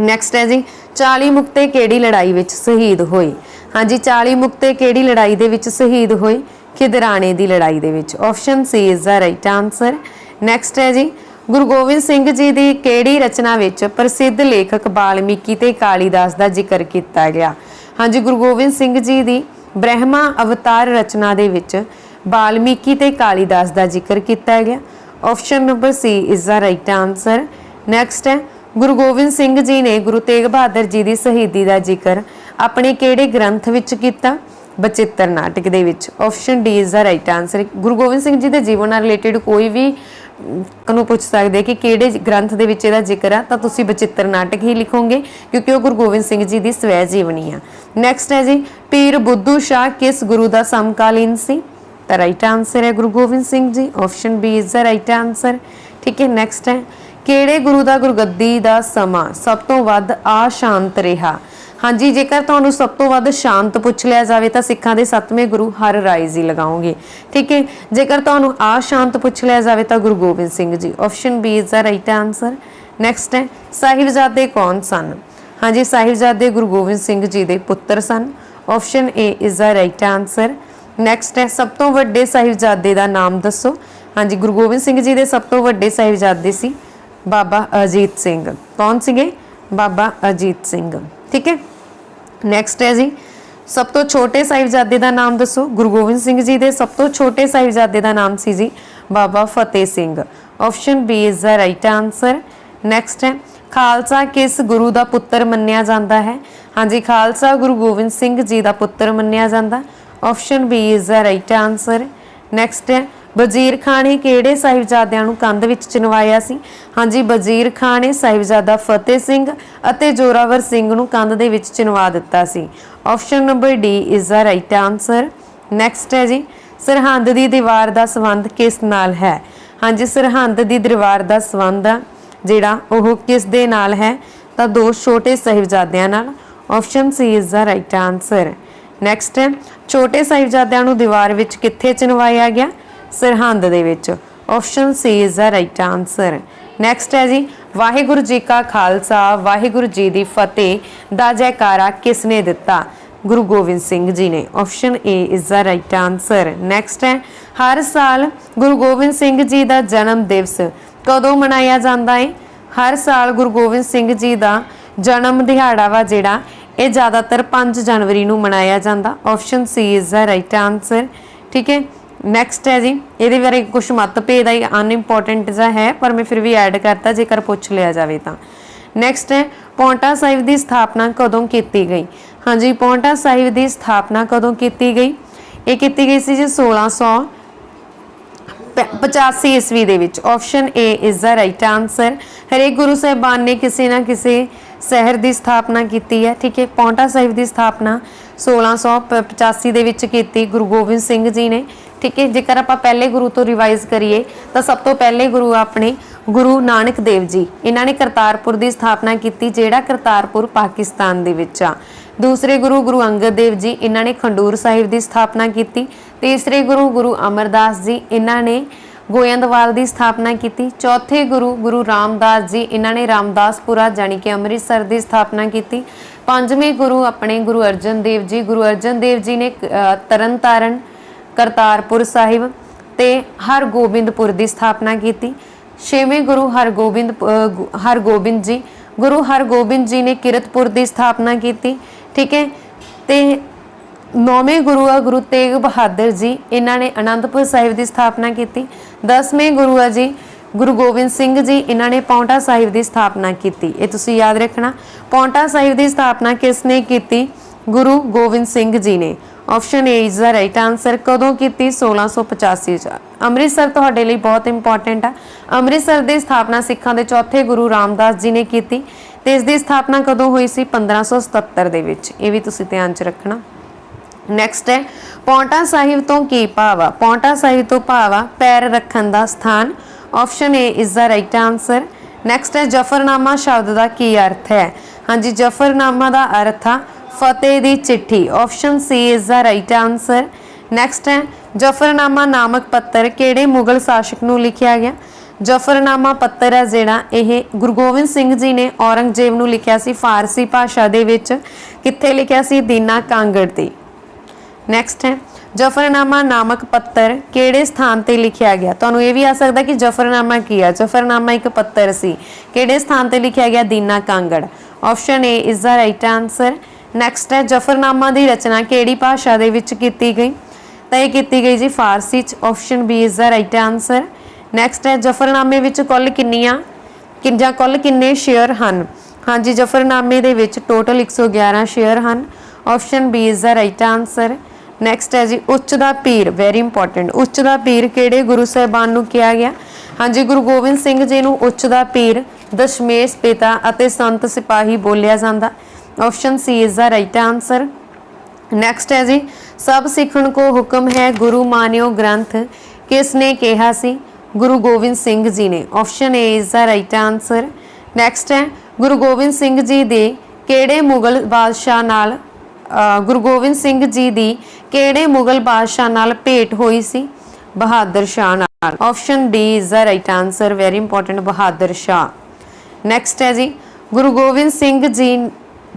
next ਹੈ ਜੀ 40 ਮੁਕਤੇ ਕਿਹੜੀ ਲੜਾਈ ਵਿੱਚ ਸ਼ਹੀਦ ਹੋਏ? ਹਾਂਜੀ 40 ਮੁਕਤੇ ਕਿਹੜੀ ਲੜਾਈ ਦੇ ਵਿੱਚ ਸ਼ਹੀਦ ਹੋਏ? ਖਿਦਰਾਣੇ ਦੀ ਲੜਾਈ ਦੇ ਵਿੱਚ। Option C is the right answer next ਹੈ ਜੀ, ਗੁਰੂ ਗੋਬਿੰਦ ਸਿੰਘ ਜੀ ਦੀ ਕਿਹੜੀ ਰਚਨਾ ਵਿੱਚ ਪ੍ਰਸਿੱਧ ਲੇਖਕ ਬਾਲਮੀਕੀ ਤੇ ਕਾਲੀਦਾਸ ਦਾ ਜ਼ਿਕਰ ਕੀਤਾ ਗਿਆ? ਹਾਂਜੀ, ਗੁਰੂ ਗੋਬਿੰਦ ਸਿੰਘ ਜੀ ਦੀ ਬ੍ਰਹਮਾ ਅਵਤਾਰ ਰਚਨਾ ਦੇ ਵਿੱਚ ਬਾਲਮੀਕੀ ਤੇ ਕਾਲੀਦਾਸ ਦਾ ਜ਼ਿਕਰ ਕੀਤਾ ਗਿਆ। Option number C is the right answer next ਹੈ, ਗੁਰੂ ਗੋਬਿੰਦ ਸਿੰਘ ਜੀ ਨੇ ਗੁਰੂ ਤੇਗ ਬਹਾਦਰ ਜੀ ਦੀ ਸ਼ਹੀਦੀ ਦਾ ਜ਼ਿਕਰ ਆਪਣੇ ਕਿਹੜੇ ਗ੍ਰੰਥ ਵਿੱਚ ਕੀਤਾ? ਬਚਿੱਤਰ ਨਾਟਕ ਦੇ ਵਿੱਚ। Option D is the right answer Guru Gobind Singh ji ਦੇ ਜੀਵਨ ਨਾਲ ਰਿਲੇਟਡ ਕੋਈ ਵੀ ਕਨੂੰ ਪੁੱਛ ਸਕਦੇ ਕਿ ਕਿਹੜੇ ਗ੍ਰੰਥ ਦੇ ਵਿੱਚ ਇਹਦਾ ਜ਼ਿਕਰ ਆ, ਤਾਂ ਤੁਸੀਂ ਬਚਿੱਤਰ ਨਾਟਕ ਹੀ ਲਿਖੋਗੇ, ਕਿਉਂਕਿ ਉਹ ਗੁਰੂ ਗੋਬਿੰਦ ਸਿੰਘ ਜੀ ਦੀ ਸਵੈ ਜੀਵਨੀ ਆ। ਨੈਕਸਟ ਹੈ ਜੀ, ਪੀਰ ਬੁੱਧੂ ਸ਼ਾਹ ਕਿਸ ਗੁਰੂ ਦਾ ਸਮਕਾਲੀਨ ਸੀ? ਤਾਂ ਰਾਈਟ ਆਨਸਰ ਹੈ Guru Gobind Singh ji option B is the right answer ਠੀਕ ਹੈ ਨੈਕਸਟ ਹੈ, ਕਿਹੜੇ ਗੁਰੂ ਦਾ ਗੁਰਗੱਦੀ ਦਾ ਸਮਾਂ ਸਭ ਤੋਂ ਵੱਧ ਆ ਸ਼ਾਂਤ ਰਿਹਾ? ਹਾਂਜੀ, ਜੇਕਰ ਤੁਹਾਨੂੰ ਸਭ ਤੋਂ ਵੱਧ ਸ਼ਾਂਤ ਪੁੱਛ ਲਿਆ ਜਾਵੇ ਤਾਂ ਸਿੱਖਾਂ ਦੇ ਸੱਤਵੇਂ ਗੁਰੂ ਹਰ ਰਾਏ ਜੀ ਲਗਾਓਗੇ ਠੀਕ ਹੈ, ਜੇਕਰ ਤੁਹਾਨੂੰ ਆ ਸ਼ਾਂਤ ਪੁੱਛ ਲਿਆ ਜਾਵੇ ਤਾਂ Guru Gobind Singh ji. Option B is the right answer next ਹੈ, ਸਾਹਿਬਜ਼ਾਦੇ ਕੌਣ ਸਨ? ਹਾਂਜੀ, ਸਾਹਿਬਜ਼ਾਦੇ ਗੁਰੂ ਗੋਬਿੰਦ ਸਿੰਘ ਜੀ ਦੇ ਪੁੱਤਰ ਸਨ। Option A is the right answer next ਹੈ, ਸਭ ਤੋਂ ਵੱਡੇ ਸਾਹਿਬਜ਼ਾਦੇ ਦਾ ਨਾਮ ਦੱਸੋ। ਹਾਂਜੀ, ਗੁਰੂ ਗੋਬਿੰਦ ਸਿੰਘ ਜੀ ਦੇ ਸਭ ਤੋਂ ਵੱਡੇ ਸਾਹਿਬਜ਼ਾਦੇ ਸੀ ਬਾਬਾ ਅਜੀਤ ਸਿੰਘ। ਕੌਣ ਸੀਗੇ? ਬਾਬਾ ਅਜੀਤ ਸਿੰਘ। ਠੀਕ ਹੈ ਨੈਕਸਟ ਹੈ ਜੀ। ਸਭ ਤੋਂ ਛੋਟੇ ਸਾਹਿਬਜ਼ਾਦੇ ਦਾ ਨਾਮ ਦੱਸੋ। ਗੁਰੂ ਗੋਬਿੰਦ ਸਿੰਘ ਜੀ ਦੇ ਸਭ ਤੋਂ ਛੋਟੇ ਸਾਹਿਬਜ਼ਾਦੇ ਦਾ ਨਾਮ ਸੀ ਜੀ Baba Fateh Singh. Option B is the right answer next ਹੈ। ਖਾਲਸਾ ਕਿਸ ਗੁਰੂ ਦਾ ਪੁੱਤਰ ਮੰਨਿਆ ਜਾਂਦਾ ਹੈ? ਹਾਂਜੀ, ਖਾਲਸਾ ਗੁਰੂ ਗੋਬਿੰਦ ਸਿੰਘ ਜੀ ਦਾ ਪੁੱਤਰ ਮੰਨਿਆ ਜਾਂਦਾ। Option B is the right answer next ਹੈ। ਵਜ਼ੀਰ ਖਾਨ ਨੇ ਕਿਹੜੇ ਸਾਹਿਬਜ਼ਾਦਿਆਂ ਨੂੰ ਕੰਧ ਵਿੱਚ ਚਿਣਵਾਇਆ ਸੀ? ਹਾਂਜੀ, ਵਜ਼ੀਰ ਖਾਨ ਨੇ ਸਾਹਿਬਜ਼ਾਦਾ ਫਤਿਹ ਸਿੰਘ ਅਤੇ ਜੋਰਾਵਰ ਸਿੰਘ ਨੂੰ ਕੰਧ ਦੇ ਵਿੱਚ ਚਿਣਵਾ ਦਿੱਤਾ ਸੀ। Option number D is the right answer next ਹੈ ਜੀ, ਸਰਹੰਦ ਦੀ ਦੀਵਾਰ ਦਾ ਸੰਬੰਧ ਕਿਸ ਨਾਲ ਹੈ? ਹਾਂਜੀ, ਸਰਹੰਦ ਦੀ ਦਰਬਾਰ ਦਾ ਸੰਬੰਧ ਜਿਹੜਾ ਉਹ ਕਿਸ ਦੇ ਨਾਲ ਹੈ? ਤਾਂ ਦੋ ਛੋਟੇ ਸਾਹਿਬਜ਼ਾਦਿਆਂ ਨਾਲ। Option C is the right answer next ਹੈ, ਛੋਟੇ ਸਾਹਿਬਜ਼ਾਦਿਆਂ ਨੂੰ ਦੀਵਾਰ ਵਿੱਚ ਕਿੱਥੇ ਚਿਣਵਾਇਆ ਗਿਆ? ਸਰਹੰਦ ਦੇ ਵਿੱਚ। Option C is the right answer next ਹੈ ਜੀ, ਵਾਹਿਗੁਰੂ ਜੀ ਕਾ ਖਾਲਸਾ, ਵਾਹਿਗੁਰੂ ਜੀ ਦੀ ਫਤਿਹ ਦਾ ਜੈਕਾਰਾ ਕਿਸ ਨੇ ਦਿੱਤਾ? ਗੁਰੂ ਗੋਬਿੰਦ ਸਿੰਘ ਜੀ ਨੇ। Option A is the right answer next ਹੈ, ਹਰ ਸਾਲ ਗੁਰੂ ਗੋਬਿੰਦ ਸਿੰਘ ਜੀ ਦਾ ਜਨਮ ਦਿਵਸ ਕਦੋਂ ਮਨਾਇਆ ਜਾਂਦਾ ਹੈ ਹਰ ਸਾਲ ਗੁਰੂ ਗੋਬਿੰਦ ਸਿੰਘ ਜੀ ਦਾ ਜਨਮ ਦਿਹਾੜਾ ਵਾ ਜਿਹੜਾ, ਇਹ ਜ਼ਿਆਦਾਤਰ 5 ਜਨਵਰੀ ਨੂੰ ਮਨਾਇਆ ਜਾਂਦਾ। Option C is the right answer ਠੀਕ ਹੈ? ਨੈਕਸਟ ਹੈ ਜੀ। ਇਹਦੇ ਬਾਰੇ ਕੁਝ ਮਤਭੇਦ ਆ ਅਨਇੰਪੋਰਟੈਂਟ ਜਿਹਾ ਹੈ, ਪਰ ਮੈਂ ਫਿਰ ਵੀ ਐਡ ਕਰਤਾ, ਜੇਕਰ ਪੁੱਛ ਲਿਆ ਜਾਵੇ ਤਾਂ। ਨੈਕਸਟ ਹੈ, ਪੌਂਟਾ ਸਾਹਿਬ ਦੀ ਸਥਾਪਨਾ ਕਦੋਂ ਕੀਤੀ ਗਈ? ਹਾਂਜੀ, ਪੌਂਟਾ ਸਾਹਿਬ ਦੀ ਸਥਾਪਨਾ ਕਦੋਂ ਕੀਤੀ ਗਈ? ਇਹ ਕੀਤੀ ਗਈ ਸੀ ਜੀ 1600 85 ਈਸਵੀ ਦੇ ਵਿੱਚ। Option A is the right answer ਹਰੇਕ ਗੁਰੂ ਸਾਹਿਬਾਨ ਨੇ ਕਿਸੇ ਨਾ ਕਿਸੇ ਸ਼ਹਿਰ ਦੀ ਸਥਾਪਨਾ ਕੀਤੀ ਹੈ, ਠੀਕ ਹੈ? ਪੌਂਟਾ ਸਾਹਿਬ ਦੀ ਸਥਾਪਨਾ 1685 ਦੇ ਵਿੱਚ ਕੀਤੀ, ਗੁਰੂ ਗੋਬਿੰਦ ਸਿੰਘ ਜੀ ਨੇ। ਠੀਕ ਹੈ? ਜੇਕਰ ਆਪਾਂ ਪਹਿਲੇ ਗੁਰੂ ਤੋਂ ਰਿਵਾਈਜ਼ ਕਰੀਏ, ਤਾਂ ਸਭ ਤੋਂ ਪਹਿਲੇ ਗੁਰੂ ਆਪਣੇ ਗੁਰੂ ਨਾਨਕ ਦੇਵ ਜੀ। ਇਹਨਾਂ ਨੇ ਕਰਤਾਰਪੁਰ ਦੀ ਸਥਾਪਨਾ ਕੀਤੀ, ਜਿਹੜਾ ਕਰਤਾਰਪੁਰ ਪਾਕਿਸਤਾਨ ਦੇ ਵਿੱਚ ਆ। ਦੂਸਰੇ ਗੁਰੂ ਗੁਰੂ ਅੰਗਦ ਦੇਵ ਜੀ, ਇਹਨਾਂ ਨੇ ਖੰਡੂਰ ਸਾਹਿਬ ਦੀ ਸਥਾਪਨਾ ਕੀਤੀ। ਤੀਸਰੇ ਗੁਰੂ ਗੁਰੂ ਅਮਰਦਾਸ ਜੀ, ਇਹਨਾਂ ਨੇ ਗੋਇੰਦਵਾਲ ਦੀ ਸਥਾਪਨਾ ਕੀਤੀ। ਚੌਥੇ ਗੁਰੂ ਗੁਰੂ ਰਾਮਦਾਸ ਜੀ, ਇਹਨਾਂ ਨੇ ਰਾਮਦਾਸਪੁਰਾ ਜਾਣੀ ਕਿ ਅੰਮ੍ਰਿਤਸਰ ਦੀ ਸਥਾਪਨਾ ਕੀਤੀ। ਪੰਜਵੇਂ ਗੁਰੂ ਆਪਣੇ ਗੁਰੂ ਅਰਜਨ ਦੇਵ ਜੀ, ਗੁਰੂ ਅਰਜਨ ਦੇਵ ਜੀ ਨੇ ਤਰਨਤਾਰਨ ਕਰਤਾਰਪੁਰ ਸਾਹਿਬ ਤੇ ਹਰਗੋਬਿੰਦਪੁਰ ਦੀ ਸਥਾਪਨਾ ਕੀਤੀ। ਛੇਵੇਂ ਗੁਰੂ ਹਰਗੋਬਿੰਦ ਹਰਗੋਬਿੰਦ ਜੀ। ਗੁਰੂ ਹਰਗੋਬਿੰਦ ਜੀ ਨੇ ਕਿਰਤਪੁਰ ਦੀ ਸਥਾਪਨਾ ਕੀਤੀ, ਠੀਕ ਹੈ? ਤੇ ਨੌਵੇਂ ਗੁਰੂ ਆ, ਗੁਰੂ ਤੇਗ ਬਹਾਦਰ ਜੀ, ਇਹਨਾਂ ਨੇ ਅਨੰਦਪੁਰ ਸਾਹਿਬ ਦੀ ਸਥਾਪਨਾ ਕੀਤੀ। 10ਵੇਂ ਗੁਰੂ ਆ ਜੀ, ਗੁਰੂ ਗੋਬਿੰਦ ਸਿੰਘ ਜੀ, ਇਹਨਾਂ ਨੇ ਪੌਂਟਾ ਸਾਹਿਬ ਦੀ ਸਥਾਪਨਾ ਕੀਤੀ। ਇਹ ਤੁਸੀਂ ਯਾਦ ਰੱਖਣਾ, ਪੌਂਟਾ ਸਾਹਿਬ ਦੀ ਸਥਾਪਨਾ ਕਿਸ ਨੇ ਕੀਤੀ? ਗੁਰੂ ਗੋਬਿੰਦ ਸਿੰਘ ਜੀ ਨੇ। Option A is the right answer ਕਦੋਂ ਕੀਤੀ? 1685 ਚ। ਅੰਮ੍ਰਿਤਸਰ ਤੁਹਾਡੇ ਲਈ ਬਹੁਤ ਇੰਪੋਰਟੈਂਟ ਆ। ਅੰਮ੍ਰਿਤਸਰ ਦੀ ਸਥਾਪਨਾ ਸਿੱਖਾਂ ਦੇ ਚੌਥੇ ਗੁਰੂ ਰਾਮਦਾਸ ਜੀ ਨੇ ਕੀਤੀ। ਤੇ ਇਸ ਦੀ ਸਥਾਪਨਾ ਕਦੋਂ ਹੋਈ ਸੀ? 1577 ਦੇ ਵਿੱਚ। ਇਹ ਵੀ ਤੁਸੀਂ ਧਿਆਨ ਚ ਰੱਖਣਾ। ਨੈਕਸਟ ਹੈ, ਪੌਂਟਾ ਸਾਹਿਬ ਤੋਂ ਕੀ ਭਾਵ ਆ? ਪੌਂਟਾ ਸਾਹਿਬ ਤੋਂ ਭਾਵ ਆ, ਪੈਰ ਰੱਖਣ ਦਾ ਸਥਾਨ। Option A is the right answer next ਹੈ, ਜਫਰਨਾਮਾ ਸ਼ਬਦ ਦਾ ਕੀ ਅਰਥ ਹੈ? ਹਾਂਜੀ, ਜਫਰਨਾਮਾ ਦਾ ਅਰਥ ਆ ਫਤਿਹ ਦੀ ਚਿੱਠੀ। Option C is the right answer next ਹੈ, ਜਫਰਨਾਮਾ ਨਾਮਕ ਪੱਤਰ ਕਿਹੜੇ ਮੁਗਲ ਸ਼ਾਸਕ ਨੂੰ ਲਿਖਿਆ ਗਿਆ? ਜਫਰਨਾਮਾ ਪੱਤਰ ਹੈ ਜਿਹੜਾ ਇਹ ਗੁਰੂ ਗੋਬਿੰਦ ਸਿੰਘ ਜੀ ਨੇ ਔਰੰਗਜ਼ੇਬ ਨੂੰ ਲਿਖਿਆ ਸੀ ਫਾਰਸੀ ਭਾਸ਼ਾ ਦੇ ਵਿੱਚ। ਕਿੱਥੇ ਲਿਖਿਆ ਸੀ? ਦੀਨਾ ਕਾਂਗੜ ਤੇ। ਨੈਕਸਟ ਹੈ, ਜਫਰਨਾਮਾ ਨਾਮਕ ਪੱਤਰ ਕਿਹੜੇ ਸਥਾਨ ਤੇ ਲਿਖਿਆ ਗਿਆ? ਤੁਹਾਨੂੰ ਇਹ ਵੀ ਆ ਸਕਦਾ ਕਿ ਜਫਰਨਾਮਾ ਕੀ ਹੈ? ਜਫਰਨਾਮਾ ਇੱਕ ਪੱਤਰ ਸੀ। ਕਿਹੜੇ ਸਥਾਨ ਤੇ ਲਿਖਿਆ ਗਿਆ? Dina Kangar. Option A is the right answer next ਹੈ, ਜਫਰਨਾਮਾ ਦੀ ਰਚਨਾ ਕਿਹੜੀ ਭਾਸ਼ਾ ਦੇ ਵਿੱਚ ਕੀਤੀ ਗਈ? ਤਾਂ ਇਹ ਕੀਤੀ ਗਈ ਜੀ ਫਾਰਸੀ ਚ option B is the right answer next ਹੈ, ਜਫਰਨਾਮੇ ਵਿੱਚ ਕੁੱਲ ਕਿੰਨੀਆਂ? ਕਿੰਜਾ ਕੁੱਲ ਕਿੰਨੇ ਸ਼ੇਅਰ ਹਨ? ਹਾਂਜੀ, ਜਫਰਨਾਮੇ ਦੇ ਵਿੱਚ ਟੋਟਲ 111 ਸ਼ੇਅਰ ਹਨ। Option B is the right answer next ਹੈ ਜੀ, ਉੱਚ ਦਾ ਪੀਰ ਵੈਰੀ ਇੰਪੋਰਟੈਂਟ ਉੱਚ ਦਾ ਪੀਰ ਕਿਹੜੇ ਗੁਰੂ ਸਾਹਿਬਾਨ ਨੂੰ ਕਿਹਾ ਗਿਆ? ਹਾਂਜੀ, ਗੁਰੂ ਗੋਬਿੰਦ ਸਿੰਘ ਜੀ ਨੂੰ ਉੱਚ ਦਾ ਪੀਰ, ਦਸ਼ਮੇਸ਼ ਪਿਤਾ ਅਤੇ ਸੰਤ ਸਿਪਾਹੀ ਬੋਲਿਆ ਜਾਂਦਾ। Option C is the right answer next ਹੈ ਜੀ, ਸਭ ਸਿੱਖਣ ਕੋ ਹੁਕਮ ਹੈ ਗੁਰੂ ਮਾਨਿਓ ਗ੍ਰੰਥ। ਕਿਸ ਨੇ ਕਿਹਾ ਸੀ? ਗੁਰੂ ਗੋਬਿੰਦ ਸਿੰਘ ਜੀ ਨੇ। Option A is the right answer next ਹੈ, ਗੁਰੂ ਗੋਬਿੰਦ ਸਿੰਘ ਜੀ ਦੇ ਕਿਹੜੇ ਮੁਗਲ ਬਾਦਸ਼ਾਹ ਨਾਲ ਗੁਰੂ ਗੋਬਿੰਦ ਸਿੰਘ ਜੀ ਦੀ ਕਿਹੜੇ ਮੁਗਲ ਬਾਦਸ਼ਾਹ ਨਾਲ ਭੇਟ ਹੋਈ ਸੀ? ਬਹਾਦਰ ਸ਼ਾਹ ਨਾਲ। Option D is the right answer very important Bahadur Shah. Next ਹੈ ਜੀ, ਗੁਰੂ ਗੋਬਿੰਦ ਸਿੰਘ ਜੀ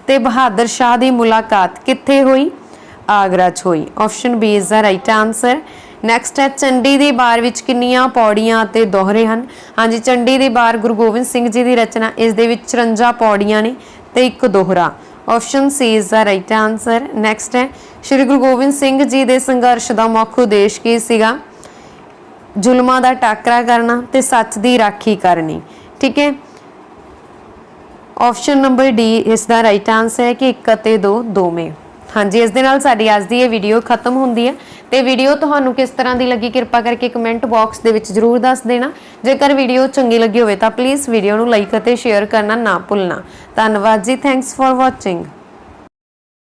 ਤੇ ਬਹਾਦਰ ਸ਼ਾਹ ਦੀ ਮੁਲਾਕਾਤ ਕਿੱਥੇ ਹੋਈ? ਆਗਰਾ 'ਚ ਹੋਈ। Option B is the right answer next ਹੈ, ਚੰਡੀ ਦੀ ਬਾਰ ਵਿੱਚ ਕਿੰਨੀਆਂ ਪੌੜੀਆਂ ਅਤੇ ਦੋਹਰੇ ਹਨ? ਹਾਂਜੀ, ਚੰਡੀ ਦੀ ਬਾਰ ਗੁਰੂ ਗੋਬਿੰਦ ਸਿੰਘ ਜੀ ਦੀ ਰਚਨਾ ਇਸ ਦੇ ਵਿੱਚ 54 ਪੌੜੀਆਂ ਨੇ ਤੇ ਇੱਕ ਦੋਹਰਾ। Option C is the right answer next ਹੈ, ਸ਼੍ਰੀ ਗੁਰੂ ਗੋਬਿੰਦ ਸਿੰਘ ਜੀ ਦੇ ਸੰਘਰਸ਼ ਦਾ ਮੁੱਖ ਉਦੇਸ਼ ਕੀ ਸੀਗਾ? ਜ਼ੁਲਮਾਂ ਦਾ ਟਾਕਰਾ ਕਰਨਾ ਤੇ ਸੱਚ ਦੀ ਰਾਖੀ ਕਰਨੀ। ਠੀਕ ਹੈ option number D is the right answer ਹੈ ਕਿ 1 ਅਤੇ 2 ਦੋਵੇਂ। ਹਾਂਜੀ, ਇਸ ਦੇ ਨਾਲ ਸਾਡੀ ਅੱਜ ਦੀ ਇਹ ਵੀਡੀਓ ਖਤਮ ਹੁੰਦੀ ਹੈ। ਤੇ ਵੀਡੀਓ ਤੁਹਾਨੂੰ ਕਿਸ ਤਰ੍ਹਾਂ ਦੀ ਲੱਗੀ, ਕਿਰਪਾ ਕਰਕੇ ਕਮੈਂਟ ਬਾਕਸ ਦੇ ਵਿੱਚ ਜਰੂਰ ਦੱਸ ਦੇਣਾ। ਜੇਕਰ ਵੀਡੀਓ ਚੰਗੀ ਲੱਗੀ ਹੋਵੇ ਤਾਂ ਪਲੀਜ਼ ਵੀਡੀਓ ਨੂੰ ਲਾਈਕ ਅਤੇ ਸ਼ੇਅਰ ਕਰਨਾ ਨਾ ਭੁੱਲਣਾ। ਧੰਨਵਾਦ ਜੀ ਥੈਂਕਸ ਫॉर ਵਾਚਿੰਗ